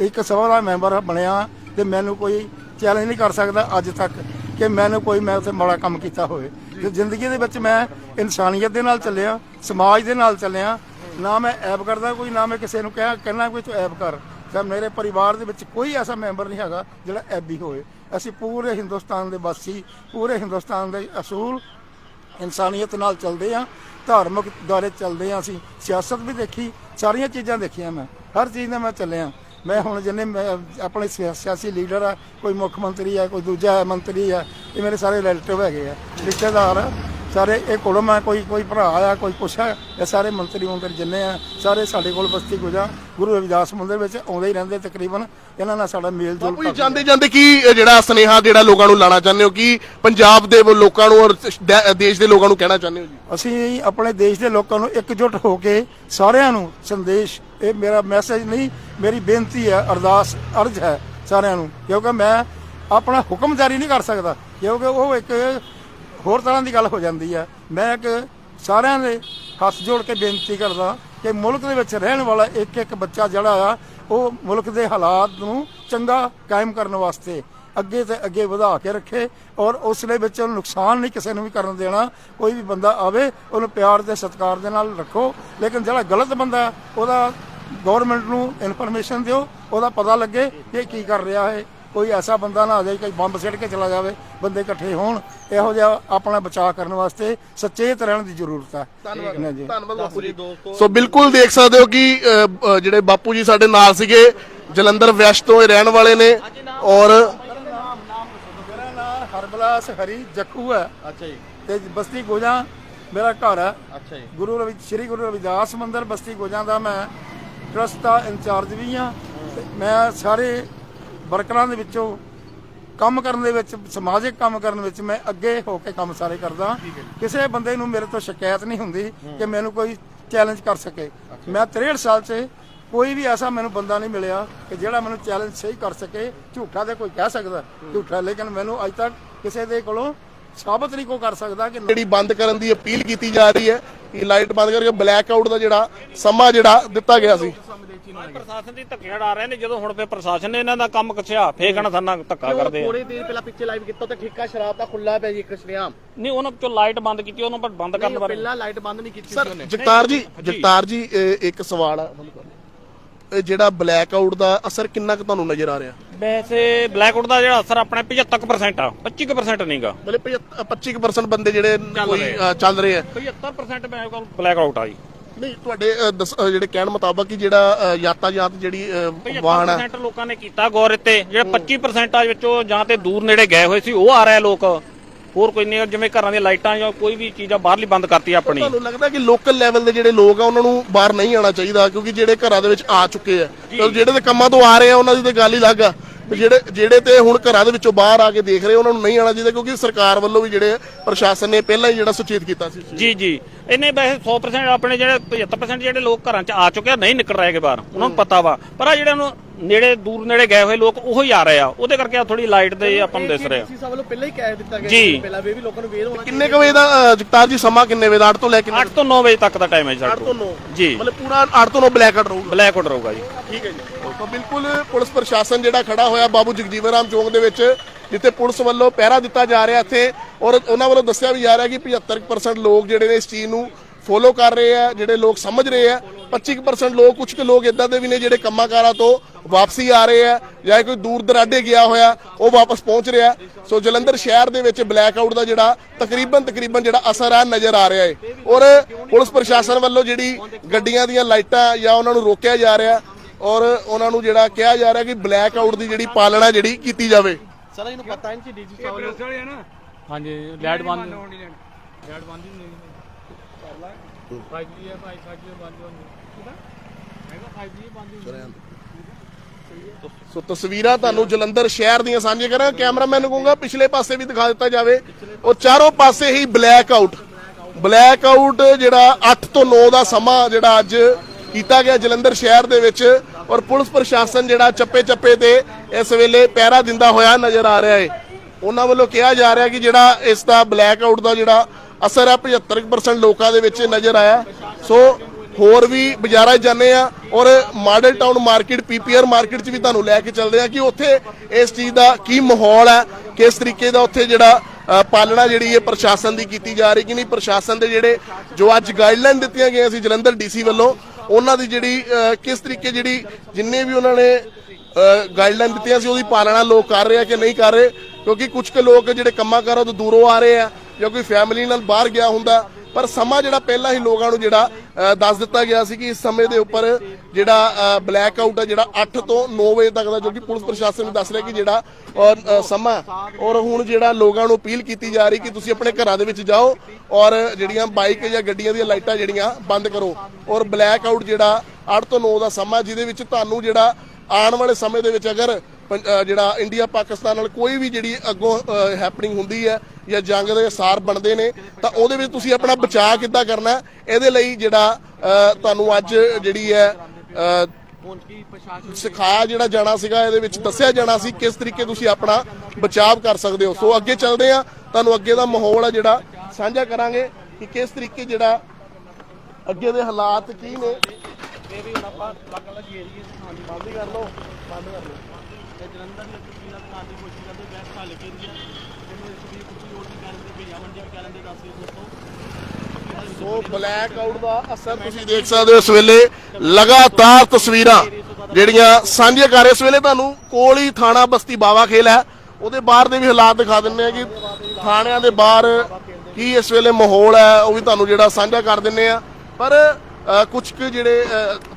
ਇੱਕ ਸਭਾ ਦਾ ਮੈਂਬਰ ਬਣਿਆ ਤੇ ਮੈਨੂੰ ਕੋਈ ਚੈਲੰਜ ਨਹੀਂ ਕਰ ਸਕਦਾ ਅੱਜ ਤੱਕ। ਕਿ ਮੈਨੂੰ ਕੋਈ ਮੈਂ ਉੱਥੇ ਮਾੜਾ ਕੰਮ ਕੀਤਾ ਹੋਵੇ। ਤੇ ਜ਼ਿੰਦਗੀ ਦੇ ਵਿੱਚ ਮੈਂ ਇਨਸਾਨੀਅਤ ਦੇ ਨਾਲ ਚੱਲਿਆ ਸਮਾਜ ਦੇ ਨਾਲ ਚੱਲਿਆ। ਨਾ ਮੈਂ ਐਬ ਕਰਦਾ ਕੋਈ ਨਾ ਮੈਂ ਕਿਸੇ ਨੂੰ ਕਹਿ ਕਹਿਣਾ ਕੋਈ ਤੂੰ ਐਬ ਕਰ। ਤਾਂ ਮੇਰੇ ਪਰਿਵਾਰ ਦੇ ਵਿੱਚ ਕੋਈ ਐਸਾ ਮੈਂਬਰ ਨਹੀਂ ਹੈਗਾ ਜਿਹੜਾ ਐਬੀ ਹੋਵੇ। ਅਸੀਂ ਪੂਰੇ ਹਿੰਦੁਸਤਾਨ ਦੇ ਵਾਸੀ ਪੂਰੇ ਹਿੰਦੁਸਤਾਨ ਦੇ ਅਸੂਲ ਇਨਸਾਨੀਅਤ ਨਾਲ ਚੱਲਦੇ ਆ ਧਾਰਮਿਕ ਦਾਇਰੇ ਚੱਲਦੇ ਆ ਅਸੀਂ ਸਿਆਸਤ ਵੀ ਦੇਖੀ ਸਾਰੀਆਂ ਚੀਜ਼ਾਂ ਦੇਖੀਆਂ ਮੈਂ। ਹਰ ਚੀਜ਼ ਨਾਲ ਮੈਂ ਚੱਲਿਆ। ਮੈਂ ਹੁਣ ਜਿੰਨੇ ਮੈਂ ਆਪਣੇ ਸਿਆ- ਸਿਆਸੀ ਲੀਡਰ ਆ ਕੋਈ ਮੁੱਖ ਮੰਤਰੀ ਆ ਕੋਈ ਦੂਜਾ ਮੰਤਰੀ ਆ ਇਹ ਮੇਰੇ ਸਾਰੇ ਰਿਲੇਟਿਵ ਹੈਗੇ ਆ ਰਿਸ਼ਤੇਦਾਰ ਆ ਸਾਰੇ ਇਹ ਕੁੜਮ ਆ ਕੋਈ ਕੋਈ ਭਰਾ ਆ ਕੋਈ ਕੁਛ ਆ ਇਹ ਸਾਰੇ ਮੰਤਰੀ ਮੰਤਰੀ ਜਿੰਨੇ ਆ ਸਾਰੇ ਸਾਡੇ ਕੋਲ ਬਸਤੀ ਗੁਜਾ ਗੁਰੂ ਰਵਿਦਾਸ ਮੰਦਿਰ ਵਿੱਚ ਆਉਂਦੇ ਹੀ ਰਹਿੰਦੇ ਤਕਰੀਬਨ ਇਹਨਾਂ ਨਾਲ ਸਾਡਾ ਮੇਲ ਜੋਲ ਬਾਪੂ ਜੀ ਜਾਂਦੇ ਜਾਂਦੇ ਕੀ ਜਿਹੜਾ ਸੁਨੇਹਾ ਜਿਹੜਾ ਲੋਕਾਂ ਨੂੰ ਲਾਣਾ ਚਾਹੁੰਦੇ ਹੋ ਕਿ ਪੰਜਾਬ ਦੇ ਵ- ਲੋਕਾਂ ਨੂੰ ਔਰ ਦ- ਦੇਸ਼ ਦੇ ਲੋਕਾਂ ਨੂੰ ਕਹਿਣਾ ਚਾਹੁੰਦੇ ਹੋ ਜੀ? ਅਸੀਂ ਆਪਣੇ ਦੇਸ਼ ਦੇ ਲੋਕਾਂ ਨੂੰ ਇਕਜੁੱਟ ਹੋ ਕੇ ਸਾਰਿਆਂ ਨੂੰ ਸੰਦੇਸ਼ ਇਹ ਮੇਰਾ ਮੈਸੇਜ ਨਹੀਂ, ਮੇਰੀ ਬੇਨਤੀ ਹੈ, ਅਰਦਾਸ, ਅਰਜ਼ ਹੈ ਸਾਰਿਆਂ ਨੂੰ। ਕਿਉਂਕਿ ਮੈਂ ਆਪਣਾ ਹੁਕਮ ਜਾਰੀ ਨਹੀਂ ਕਰ ਸਕਦਾ। ਕਿਉਂਕਿ ਉਹ ਇੱਕ ਹੋਰ ਤਰ੍ਹਾਂ ਦੀ ਗੱਲ ਹੋ ਜਾਂਦੀ ਹੈ। ਮੈਂ ਇੱਕ ਸਾਰਿਆਂ ਦੇ ਹੱਥ ਜੋੜ ਕੇ ਬੇਨਤੀ ਕਰਦਾ ਕਿ ਮੁਲਕ ਦੇ ਵਿੱਚ ਰਹਿਣ ਵਾਲਾ ਇੱਕ ਇੱਕ ਬੱਚਾ ਜਿਹੜਾ ਆ, ਉਹ ਮੁਲਕ ਦੇ ਹਾਲਾਤ ਨੂੰ ਚੰਗਾ ਕਾਇਮ ਕਰਨ ਵਾਸਤੇ ਅੱਗੇ ਤੇ ਅੱਗੇ ਵਧਾ ਕੇ ਰੱਖੇ ਔਰ ਉਸ ਦੇ ਵਿੱਚ ਉਹਨੂੰ ਨੁਕਸਾਨ ਨਹੀਂ ਕਿਸੇ ਨੂੰ ਵੀ ਕਰਨ ਦੇਣਾ। ਕੋਈ ਵੀ ਬੰਦਾ ਆਵੇ ਉਹਨੂੰ ਪਿਆਰ ਤੇ ਸਤਿਕਾਰ ਦੇ ਨਾਲ ਰੱਖੋ। ਲੇਕਿਨ ਜਿਹੜਾ ਗਲਤ ਬੰਦਾ ਹੈ, ਉਹਦਾ ਗਵਰਨਮੈਂਟ ਨੂੰ ਇਨਫੋਰਮੇਸ਼ਨ ਦਿਓ ਉਹਦਾ ਪਤਾ ਲੱਗੇ ਕਿ ਇਹ ਕੀ ਕਰ ਰਿਹਾ ਹੈ। ਕੋਈ ਐਸਾ ਬੰਦਾ ਨਾ ਆ ਜਾਏ ਕਿ ਬੰਬ ਸਿੱਟ ਕੇ ਚਲਾ ਜਾਵੇ ਬੰਦੇ ਇਕੱਠੇ ਹੋਣ। ਇਹੋ ਜਿਹਾ ਆਪਣਾ ਬਚਾਅ ਕਰਨ ਵਾਸਤੇ ਸਚੇਤ ਰਹਿਣ ਦੀ ਜ਼ਰੂਰਤ ਹੈ। ਧੰਨਵਾਦ। ਜੀ? ਧੰਨਵਾਦ ਬਾਪੂ ਜੀ। ਸੋ ਬਿਲਕੁਲ ਦੇਖ ਸਕਦੇ ਹੋ ਕਿ ਜਿਹੜੇ ਬਾਪੂ ਜੀ ਸਾਡੇ ਨਾਲ ਸੀਗੇ ਜਲੰਧਰ ਵੈਸਟ ਤੋਂ ਇਹ ਰਹਿਣ ਵਾਲੇ ਨੇ ਔਰ ਹਰਬਲਾਸ ਹਰੀ ਜੱਖੂ ਹੈ। ਅੱਛਾ ਜੀ। ਤੇ ਬਸਤੀ ਗੋਜਾ ਮੇਰਾ ਘਰ ਹੈ। ਅੱਛਾ ਜੀ। ਗੁਰੂ ਰਵੀ ਸ੍ਰੀ ਗੁਰੂ ਰਵਿਦਾਸ ਮੰਦਿਰ ਬਸਤੀ ਗੋਜਾਂ ਦਾ ਮੈਂ ਟਰਸਟ ਦਾ ਇੰਚਾਰਜ ਵੀ ਹਾਂ ਤੇ ਮੈਂ ਸਾਰੇ ਵਰਕਰਾਂ ਦੇ ਵਿੱਚੋਂ ਕੰਮ ਕਰਨ ਦੇ ਵਿੱਚ ਸਮਾਜਿਕ ਕੰਮ ਕਰਨ ਵਿੱਚ ਮੈਂ ਅੱਗੇ ਹੋ ਕੇ ਕੰਮ ਸਾਰੇ ਕਰਦਾ। ਕਿਸੇ ਬੰਦੇ ਨੂੰ ਮੇਰੇ ਤੋਂ ਸ਼ਿਕਾਇਤ ਨਹੀਂ ਹੁੰਦੀ ਕਿ ਮੈਨੂੰ ਕੋਈ ਚੈਲੰਜ ਕਰ ਸਕੇ। ਮੈਂ 63 ਸਾਲ 'ਚ ਕੋਈ ਵੀ ਐਸਾ ਮੈਨੂੰ ਬੰਦਾ ਨਹੀਂ ਮਿਲਿਆ ਕਿ ਜਿਹੜਾ ਮੈਨੂੰ ਚੈਲੰਜ ਸਹੀ ਕਰ ਸਕੇ। ਝੂਠਾ ਤੇ ਕੋਈ ਕਹਿ ਸਕਦਾ ਝੂਠਾ ਲੇਕਿਨ ਮੈਨੂੰ ਅੱਜ ਤੱਕ ਕਿਸੇ ਦੇ ਕੋਲੋਂ ਸਾਬਤ ਨਹੀਂ ਕੋ ਕਰ ਸਕਦਾ ਕਿ ਜਿਹੜੀ ਬੰਦ ਕਰਨ ਦੀ ਅਪੀਲ ਕੀਤੀ ਜਾ ਰਹੀ ਹੈ ਕਿ ਲਾਈਟ ਬੰਦ ਕਰਕੇ ਬਲੈਕ ਆਊਟ ਦਾ ਜਿਹੜਾ ਸਮਾਂ ਜਿਹੜਾ ਦਿੱਤਾ ਗਿਆ ਸੀ। ਪ੍ਰਸ਼ਾਸਨ ਦੀ ਧੱਕੇ ਆ ਰਹੇ ਨੇ ਜਦੋਂ ਹੁਣ ਫੇ ਪ੍ਰਸ਼ਾਸਨ ਨੇ ਇਹਨਾਂ ਦਾ ਕੰਮ ਕੱਸਿਆ ਫੇਰ ਕਹਣਾ ਸਾਨਾ ਧੱਕਾ ਕਰਦੇ ਆ। ਥੋੜੀ ਦੇਰ ਪਹਿਲਾਂ ਪਿੱਛੇ ਲਾਈਵ ਕੀਤਾ ਤੇ ਠੇਕਾ ਸ਼ਰਾਬ ਦਾ ਖੁੱਲਾ ਪਿਆ ਜੀ ਇੱਕ ਸ਼ਰਿਆਮ। ਨਹੀਂ ਉਹਨਾਂ ਚੋਂ ਲਾਈਟ ਬੰਦ ਕੀਤੀ ਉਹਨਾਂ ਪਰ ਬੰਦ ਕਰਨ ਬਾਰੇ। ਪਹਿਲਾਂ ਲਾਈਟ ਬੰਦ ਨਹੀਂ ਕੀਤੀ ਸੀ ਉਹਨੇ। ਜਗਤਾਰ ਜੀ ਜਗਤਾਰ ਜੀ ਇੱਕ ਸਵਾਲ ਆ ਜਿਹੜਾ ਬਲੈਕ ਆਊਟ ਦਾ ਅਸਰ ਕਿੰਨਾ ਕੁ ਤੁਹਾਨੂੰ ਨਜ਼ਰ ਆ ਰਿਹਾ? ਵੈਸੇ ਬਲੈਕ ਆਊਟ ਦਾ ਜਿਹੜਾ ਅਸਰ ਆਪਣੇ 75% ਆ 25% ਨਹੀਂਗਾ ਮਤਲਬ 25% ਬੰਦੇ ਜਿਹੜੇ ਕੋਈ ਚੱਲ ਰਹੇ ਆ। 75% ਮੇਰੇ ਕੋਲ ਬਲੈਕ ਆਊਟ ਆ ਜੀ। ਨਹੀਂ ਤੁਹਾਡੇ ਜਿਹੜੇ ਕਹਿਣ ਮੁਤਾਬਕ ਕਿ ਜਿਹੜਾ ਯਾਤਾਯਾਤ ਜਿਹੜੀ ਵਾਹਨ ਹੈ 75% ਲੋਕਾਂ ਨੇ ਕੀਤਾ ਗੌਰ ਤੇ ਜਿਹੜੇ 25% ਵਿੱਚੋਂ ਜਾਂ ਤੇ ਦੂਰ ਨੇੜੇ ਗਏ ਹੋਏ ਸੀ ਉਹ ਆ ਰਹੇ ਲੋਕ। ਹੋਰ ਕੋਈ ਨਹੀਂ ਜਿਵੇਂ ਘਰਾਂ ਦੀਆਂ ਲਾਈਟਾਂ ਜਾਂ ਕੋਈ ਵੀ ਚੀਜ਼ਾਂ ਬਾਹਰਲੀ ਬੰਦ ਕਰਤੀ ਆਪਣੀ। ਤੁਹਾਨੂੰ ਲੱਗਦਾ ਕਿ ਲੋਕਲ ਲੈਵਲ ਦੇ ਜਿਹੜੇ ਲੋਕ ਆ ਉਹਨਾਂ ਨੂੰ ਬਾਹਰ ਨਹੀਂ ਆਉਣਾ ਚਾਹੀਦਾ? ਕਿਉਂਕਿ ਜਿਹੜੇ ਘਰਾਂ ਦੇ ਵਿੱਚ ਆ ਚੁੱਕੇ ਆ ਜਿਹੜੇ ਤੇ ਕੰਮਾਂ ਤੋਂ ਆ ਰਹੇ ਆ ਉਹਨਾਂ ਦੀ ਤੇ ਗੱਲ ਹੀ ਅਲੱਗ ਆ। ਜਿਹੜੇ ਜਿਹੜੇ ਤੇ ਹੁਣ ਘਰਾਂ ਦੇ ਵਿੱਚੋਂ ਬਾਹਰ ਆ ਕੇ ਦੇਖ ਰਹੇ ਉਹਨਾਂ ਨੂੰ ਨਹੀਂ ਆਉਣਾ ਚਾਹੀਦਾ ਕਿਉਂਕਿ ਸਰਕਾਰ ਵੱਲੋਂ ਵੀ ਜਿਹੜੇ ਪ੍ਰਸ਼ਾਸਨ ਨੇ ਪਹਿਲਾਂ ਹੀ ਜਿਹੜਾ ਸੁਚੇਤ ਕੀਤਾ ਸੀ। ਜੀ ਜੀ। ਇਹਨੇ ਵੈਸੇ 100% ਆਪਣੇ ਜਿਹੜੇ 75% ਜਿਹੜੇ ਲੋਕ ਘਰਾਂ 'ਚ ਆ ਚੁੱਕੇ ਆ ਨਹੀਂ ਨਿਕਲ ਰਹੇਗੇ ਬਾਹਰ ਉਹਨਾਂ ਨੂੰ ਪਤਾ ਵਾ। ਪਰ ਆ ਜਿਹੜੇ ਨੂੰ ਨੇੜੇ ਦੂਰ ਨੇੜੇ ਗਏ ਹੋਏ ਲੋਕ ਉਹੋ ਹੀ ਆ ਰਹੇ ਆ। ਉਹਦੇ ਕਰਕੇ ਥੋੜੀ ਲਾਈਟ ਦੇ ਆਪਾਂ ਨੂੰ ਦਿਸ ਰਿਹਾ ਡੀਸੀ ਸਾਹਿਬ ਵੱਲੋਂ ਪਹਿਲਾਂ ਹੀ ਕਹਿ ਦਿੱਤਾ ਗਿਆ ਜੀ। ਸੀ ਪਹਿਲਾਂ ਵੀ ਇਹ ਵੀ ਲੋਕਾਂ ਨੂੰ ਵੇਰ ਹੋਣਾ ਕਿੰਨੇ ਕੁ ਵਜੇ ਦਾ ਜਗਤਾਰ ਜੀ ਸਮਾਂ ਕਿੰਨੇ ਵਜੇ ਦਾ? 8 ਤੋਂ ਲੈ ਕੇ 8 ਤੋਂ 9 ਵਜੇ ਤੱਕ ਦਾ ਟਾਈਮ ਹੈ ਜੀ 8 ਸਾਡਾ ਤੋਂ 9 ਜੀ। ਮਤਲਬ ਪੂਰਾ 8 ਤੋਂ 9 ਬਲੈਕ ਆਊਟ ਰਹੂਗਾ। ਬਲੈਕ ਆਊਟ ਰਹੂਗਾ ਜੀ। ਠੀਕ ਹੈ ਜੀ। ਤਾਂ ਬਿਲਕੁਲ ਪੁਲਿਸ ਪ੍ਰਸ਼ਾਸਨ ਜਿਹੜਾ ਖੜਾ ਹੋਇਆ ਬਾਬੂ ਜਗਜੀਵਨ ਰਾਮ ਚੌਂਕ ਦੇ ਵਿੱਚ, ਜਿੱਥੇ ਪੁਲਿਸ ਵੱਲੋਂ ਪਹਿਰਾ ਦਿੱਤਾ ਜਾ ਰਿਹਾ ਇੱਥੇ। ਔਰ ਉਹਨਾਂ ਵੱਲੋਂ ਦੱਸਿਆ ਵੀ ਜਾ ਰਿਹਾ ਕਿ 75% ਲੋਕ ਜਿਹੜੇ ਨੇ ਇਸ ਚੀਜ਼ ਨੂੰ ਫੋਲੋ ਕਰ ਰਹੇ ਆ, ਜਿਹੜੇ ਲੋਕ ਸਮਝ ਰਹੇ ਆ। 25% ਲੋਕ ਕੁਝ ਕੁ ਲੋਕ ਇਦਾਂ ਦੇ ਵੀ ਨੇ ਜਿਹੜੇ ਕੰਮਾਂਕਾਰਾਂ ਤੋਂ ਵਾਪਸੀ ਆ ਰਹੇ ਆ ਜਾਂ ਕੋਈ ਦੂਰ ਦਰਾਡੇ ਗਿਆ ਹੋਇਆ, ਉਹ ਵਾਪਸ ਪਹੁੰਚ ਰਿਹਾ। ਸੋ ਜਲੰਧਰ ਸ਼ਹਿਰ ਦੇ ਵਿੱਚ ਬਲੈਕ ਆਊਟ ਦਾ ਜਿਹੜਾ ਤਕਰੀਬਨ ਤਕਰੀਬਨ ਜਿਹੜਾ ਅਸਰ ਆ, ਨਜ਼ਰ ਆ ਰਿਹਾ ਹੈ ਔਰ ਪੁਲਿਸ ਪ੍ਰਸ਼ਾਸਨ ਵੱਲੋਂ ਜਿਹੜੀ ਗੱਡੀਆਂ ਦੀਆਂ ਲਾਈਟਾਂ ਜਾਂ ਉਹਨਾਂ ਨੂੰ ਰੋਕਿਆ ਜਾ ਰਿਹਾ ਔਰ ਉਹਨਾਂ ਨੂੰ ਜਿਹੜਾ ਕਿਹਾ ਜਾ ਰਿਹਾ ਕਿ ਬਲੈਕ ਆਊਟ ਦੀ ਜਿਹੜੀ ਪਾਲਣਾ ਜਿਹੜੀ ਕੀਤੀ ਜਾਵੇ। ਸਰ ਇਹਨੂੰ ਪਤਾ ਨਹੀਂ ਸੀ ਡੀਸੀ ਸਾਹਿਬ ਨੂੰ। ਹਾਂਜੀ ਲਾਈਟ ਬੰਦ। ਲਾਈਟ ਬੰਦ ਹੀ ਨਹੀਂ ਕਰ ਲਾ 5G ਹੈ ਭਾਈ 5G ਬੰਦ ਹੋਣੀ ਮੈਂ ਕਿਹਾ 5G ਬੰਦ ਹੀ ਸੋ ਤਸਵੀਰਾਂ ਤੁਹਾਨੂੰ ਜਲੰਧਰ ਸ਼ਹਿਰ ਦੀਆਂ ਸਾਂਝੇ ਕਰਾਂ ਕੈਮਰਾਮੈਨ ਨੂੰ ਕਹੂੰਗਾ ਪਿਛਲੇ ਪਾਸੇ ਵੀ ਦਿਖਾ ਦਿੱਤਾ ਜਾਵੇ। ਉਹ ਚਾਰੋਂ ਪਾਸੇ ਹੀ ਬਲੈਕ ਆਊਟ ਬਲੈਕ ਆਊਟ ਜਿਹੜਾ 8 ਤੋਂ 9 ਦਾ ਸਮਾਂ ਜਿਹੜਾ ਅੱਜ ਕੀਤਾ ਗਿਆ ਜਲੰਧਰ ਸ਼ਹਿਰ ਦੇ ਵਿੱਚ ਔਰ ਪੁਲਿਸ ਪ੍ਰਸ਼ਾਸਨ ਜਿਹੜਾ ਚੱਪੇ ਚੱਪੇ ਤੇ ਇਸ ਵੇਲੇ ਪਹਿਰਾ ਦਿੰਦਾ ਹੋਇਆ ਨਜ਼ਰ ਆ ਰਿਹਾ ਹੈ ਉਹਨਾਂ ਵੱਲੋਂ ਕਿਹਾ ਜਾ ਰਿਹਾ ਕਿ ਜਿਹੜਾ ਇਸ ਦਾ ਬਲੈਕ ਆਊਟ ਦਾ ਜਿਹੜਾ ਅਸਰ ਹੈ 75% ਲੋਕਾਂ ਦੇ ਵਿੱਚ ਨਜ਼ਰ ਆਇਆ। ਸੋ ਹੋਰ ਵੀ ਬਾਜ਼ਾਰਾਂ 'ਚ ਜਾਂਦੇ ਆ ਔਰ model town market PPR market 'ਚ ਵੀ ਤੁਹਾਨੂੰ ਲੈ ਕੇ ਚੱਲਦੇ ਆ ਕਿ ਉੱਥੇ ਇਸ ਚੀਜ਼ ਦਾ ਕੀ ਮਾਹੌਲ ਹੈ ਕਿਸ ਤਰੀਕੇ ਦਾ ਉੱਥੇ ਜਿਹੜਾ ਪਾਲਣਾ ਜਿਹੜੀ ਹੈ ਪ੍ਰਸ਼ਾਸਨ ਦੀ ਕੀਤੀ ਜਾ ਰਹੀ ਕਿ ਨਹੀਂ? ਪ੍ਰਸ਼ਾਸਨ ਦੇ ਜਿਹੜੇ ਜੋ ਅੱਜ ਗਾਈਡਲਾਈਨ ਦਿੱਤੀਆਂ ਗਈਆਂ ਸੀ ਜਲੰਧਰ ਡੀਸੀ ਵੱਲੋਂ, ਉਹਨਾਂ ਦੀ ਜਿਹੜੀ ਕਿਸ ਤਰੀਕੇ ਜਿਹੜੀ ਜਿੰਨੇ ਵੀ ਉਹਨਾਂ ਨੇ ਗਾਈਡਲਾਈਨ ਦਿੱਤੀਆਂ ਸੀ ਉਹਦੀ ਪਾਲਣਾ ਲੋਕ ਕਰ ਰਹੇ ਆ ਕਿ ਨਹੀਂ ਕਰ ਰਹੇ? ਕਿਉਂਕਿ ਕੁਝ ਕੁ ਲੋਕ ਜਿਹੜੇ ਕੰਮਾਂ ਕਾਰਾਂ ਤੋਂ ਦੂਰੋਂ ਆ ਰਹੇ ਆ ਜਾਂ ਕੋਈ ਫੈਮਿਲੀ ਨਾਲ ਬਾਹਰ ਗਿਆ ਹੁੰਦਾ ਪਰ ਸਮਾਂ ਜਿਹੜਾ ਪਹਿਲਾਂ ਹੀ ਲੋਕਾਂ ਨੂੰ ਜਿਹੜਾ ਦੱਸ ਦਿੱਤਾ ਗਿਆ ਸੀ ਕਿ ਇਸ ਸਮੇਂ ਦੇ ਉੱਪਰ ਜਿਹੜਾ ਬਲੈਕ ਆਊਟ ਹੈ, ਜਿਹੜਾ 8 ਤੋਂ 9 ਵਜੇ ਤੱਕ ਦਾ, ਜੋ ਕਿ ਪੁਲਿਸ ਪ੍ਰਸ਼ਾਸਨ ਨੇ ਦੱਸ ਰਿਹਾ ਕਿ ਜਿਹੜਾ, ਔਰ ਸਮਾਂ ਔਰ ਹੁਣ ਜਿਹੜਾ ਲੋਕਾਂ ਨੂੰ ਅਪੀਲ ਕੀਤੀ ਜਾ ਰਹੀ ਕਿ ਤੁਸੀਂ ਆਪਣੇ ਘਰਾਂ ਦੇ ਵਿੱਚ ਜਾਓ ਔਰ ਜਿਹੜੀਆਂ ਬਾਈਕ ਜਾਂ ਗੱਡੀਆਂ ਦੀਆਂ ਲਾਈਟਾਂ ਜਿਹੜੀਆਂ ਬੰਦ ਕਰੋ। ਔਰ ਬਲੈਕ ਆਊਟ ਜਿਹੜਾ 8 ਤੋਂ 9 ਦਾ ਸਮਾਂ ਜਿਹਦੇ ਵਿੱਚ ਤੁਹਾਨੂੰ ਜਿਹੜਾ ਆਉਣ ਵਾਲੇ ਸਮੇਂ ਦੇ ਵਿੱਚ ਅਗਰ ਜਿਹੜਾ ਇੰਡੀਆ ਪਾਕਿਸਤਾਨ ਨਾਲ ਕੋਈ ਵੀ ਜਿਹੜੀ ਅੱਗੋਂ ਹੈਪਨਿੰਗ ਹੁੰਦੀ ਹੈ ਜਾਂ ਜੰਗ ਦੇ ਸਾਰ ਬਣਦੇ ਨੇ, ਤਾਂ ਉਹਦੇ ਵਿੱਚ ਤੁਸੀਂ ਆਪਣਾ ਬਚਾਅ ਕਿੱਦਾਂ ਕਰਨਾ ਇਹਦੇ ਲਈ ਜਿਹੜਾ ਤੁਹਾਨੂੰ ਅੱਜ ਜਿਹੜੀ ਹੈ ਸਿਖਾਇਆ ਜਿਹੜਾ ਜਾਣਾ ਸੀਗਾ, ਇਹਦੇ ਵਿੱਚ ਦੱਸਿਆ ਜਾਣਾ ਸੀ ਕਿਸ ਤਰੀਕੇ ਤੁਸੀਂ ਆਪਣਾ ਬਚਾਅ ਕਰ ਸਕਦੇ ਹੋ। ਸੋ ਅੱਗੇ ਚੱਲਦੇ ਆ ਤੁਹਾਨੂੰ ਅੱਗੇ ਦਾ ਮਾਹੌਲ ਹੈ ਜਿਹੜਾ ਸਾਂਝਾ ਕਰਾਂਗੇ ਕਿ ਕਿਸ ਤਰੀਕੇ ਜਿਹੜਾ ਅੱਗੇ ਦੇ ਹਾਲਾਤ ਕੀ ਨੇ। ਇਹ ਵੀ ਹੁਣ ਆਪਾਂ ਲੱਗਣ ਲੱਗੀ ਏਰੀਏ ਹਾਂਜੀ, ਬੰਦ ਕਰ ਲਓ, ਬੰਦ ਕਰ ਲਓ ਤੇ ਜਲੰਧਰ ਦੀ ਤਸਵੀਰਾਂ ਦਿਖਾਉਣ ਦੀ ਕੋਸ਼ਿਸ਼ ਕਰਦੇ ਬੈਸਟ ਹਾਲ ਕੇ ਏਰੀਆ ਇਹਨੂੰ ਇਸ ਵੀ ਕੁਝ ਹੋਰ ਵੀ ਕਰਨ ਦੇ ਭਈਆ ਮੰਡੀ ਵੀ ਕਰਨ ਦੇ ਦੱਸ ਦਿਓ ਦੋਸਤੋ ਸੋ ਬਲੈਕ ਆਊਟ ਦਾ ਅਸਰ ਤੁਸੀਂ ਦੇਖ ਸਕਦੇ ਹੋ ਇਸ ਵੇਲੇ। ਲਗਾਤਾਰ ਤਸਵੀਰਾਂ ਜਿਹੜੀਆਂ ਸਾਂਝੀਆਂ ਕਰ ਰਹੇ। ਇਸ ਵੇਲੇ ਤੁਹਾਨੂੰ ਕੋਲ ਹੀ ਥਾਣਾ ਬਸਤੀ ਬਾਵਾ ਖੇਲ ਹੈ। ਉਹਦੇ ਬਾਹਰ ਦੇ ਵੀ ਹਾਲਾਤ ਦਿਖਾ ਦਿੰਨੇ ਆ ਕਿ ਥਾਣਿਆਂ ਦੇ ਬਾਹਰ ਕੀ ਇਸ ਵੇਲੇ ਮਾਹੌਲ ਹੈ, ਉਹ ਵੀ ਤੁਹਾਨੂੰ ਜਿਹੜਾ ਸਾਂਝਾ ਕਰ ਦਿੰਨੇ ਆ ਪਰ ਕੁਝ ਕੁ ਜਿਹੜੇ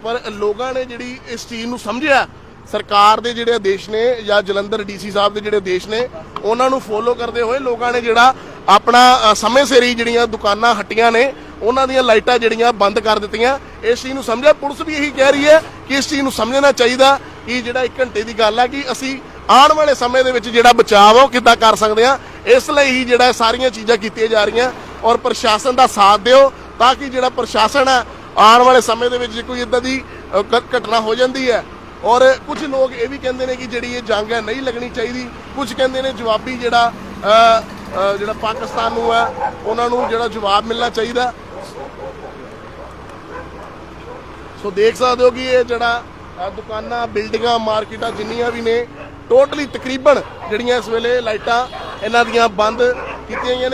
ਪਰ ਲੋਕਾਂ ਨੇ ਜਿਹੜੀ ਇਸ ਚੀਜ਼ ਨੂੰ ਸਮਝਿਆ, ਸਰਕਾਰ ਦੇ ਜਿਹੜੇ ਆਦੇਸ਼ ਨੇ ਜਾਂ ਜਲੰਧਰ ਡੀਸੀ ਸਾਹਿਬ ਦੇ ਜਿਹੜੇ ਆਦੇਸ਼ ਨੇ, ਉਹਨਾਂ ਨੂੰ ਫੋਲੋ ਕਰਦੇ ਹੋਏ ਲੋਕਾਂ ਨੇ ਜਿਹੜਾ ਆਪਣਾ ਸਮੇਂ ਸਿਰ ਹੀ ਜਿਹੜੀਆਂ ਦੁਕਾਨਾਂ ਹਟੀਆਂ ਨੇ ਉਹਨਾਂ ਦੀਆਂ ਲਾਈਟਾਂ ਜਿਹੜੀਆਂ ਬੰਦ ਕਰ ਦਿੱਤੀਆਂ। ਇਸ ਚੀਜ਼ ਨੂੰ ਸਮਝਿਆ। ਪੁਲਿਸ ਵੀ ਇਹੀ ਕਹਿ ਰਹੀ ਹੈ ਕਿ ਇਸ ਚੀਜ਼ ਨੂੰ ਸਮਝਣਾ ਚਾਹੀਦਾ ਕਿ ਜਿਹੜਾ 1 ਘੰਟੇ ਦੀ ਗੱਲ ਹੈ ਕਿ ਅਸੀਂ ਆਉਣ ਵਾਲੇ ਸਮੇਂ ਦੇ ਵਿੱਚ ਜਿਹੜਾ ਬਚਾਅ ਆ ਉਹ ਕਿੱਦਾਂ ਕਰ ਸਕਦੇ ਆ। ਇਸ ਲਈ ਹੀ ਜਿਹੜਾ ਸਾਰੀਆਂ ਚੀਜ਼ਾਂ ਕੀਤੀਆਂ ਜਾ ਰਹੀਆਂ ਔਰ ਪ੍ਰਸ਼ਾਸਨ ਦਾ ਸਾਥ ਦਿਓ ਤਾਂ ਕਿ ਜਿਹੜਾ ਪ੍ਰਸ਼ਾਸਨ ਹੈ ਆਉਣ ਵਾਲੇ ਸਮੇਂ ਦੇ ਵਿੱਚ ਜੇ ਕੋਈ ਇਦਾਂ ਦੀ ਘਟਨਾ ਹੋ ਜਾਂਦੀ ਹੈ। ਔਰ ਕੁਝ ਲੋਕ ਇਹ ਵੀ ਕਹਿੰਦੇ ਨੇ ਕਿ ਜਿਹੜੀ ਇਹ ਜੰਗ ਹੈ ਨਹੀਂ ਲੱਗਣੀ ਚਾਹੀਦੀ। ਕੁਝ ਕਹਿੰਦੇ ਨੇ ਜਵਾਬੀ ਜਿਹੜਾ ਜਿਹੜਾ ਪਾਕਿਸਤਾਨ ਨੂੰ ਹੈ, ਉਹਨਾਂ ਨੂੰ ਜਿਹੜਾ ਜਵਾਬ ਮਿਲਣਾ ਚਾਹੀਦਾ। ਸੋ ਦੇਖ ਸਕਦੇ ਹੋ ਕਿ ਇਹ ਜਿਹੜਾ ਦੁਕਾਨਾਂ, ਬਿਲਡਿੰਗਾਂ, ਮਾਰਕੀਟਾਂ ਜਿੰਨੀਆਂ ਵੀ ਨੇ, ਟੋਟਲੀ ਤਕਰੀਬਨ ਜਿਹੜੀਆਂ ਇਸ ਵੇਲੇ ਲਾਈਟਾਂ ਇਹਨਾਂ ਦੀਆਂ ਬੰਦ ਕੀਤੀਆਂ ਗਈਆਂ ਨੇ।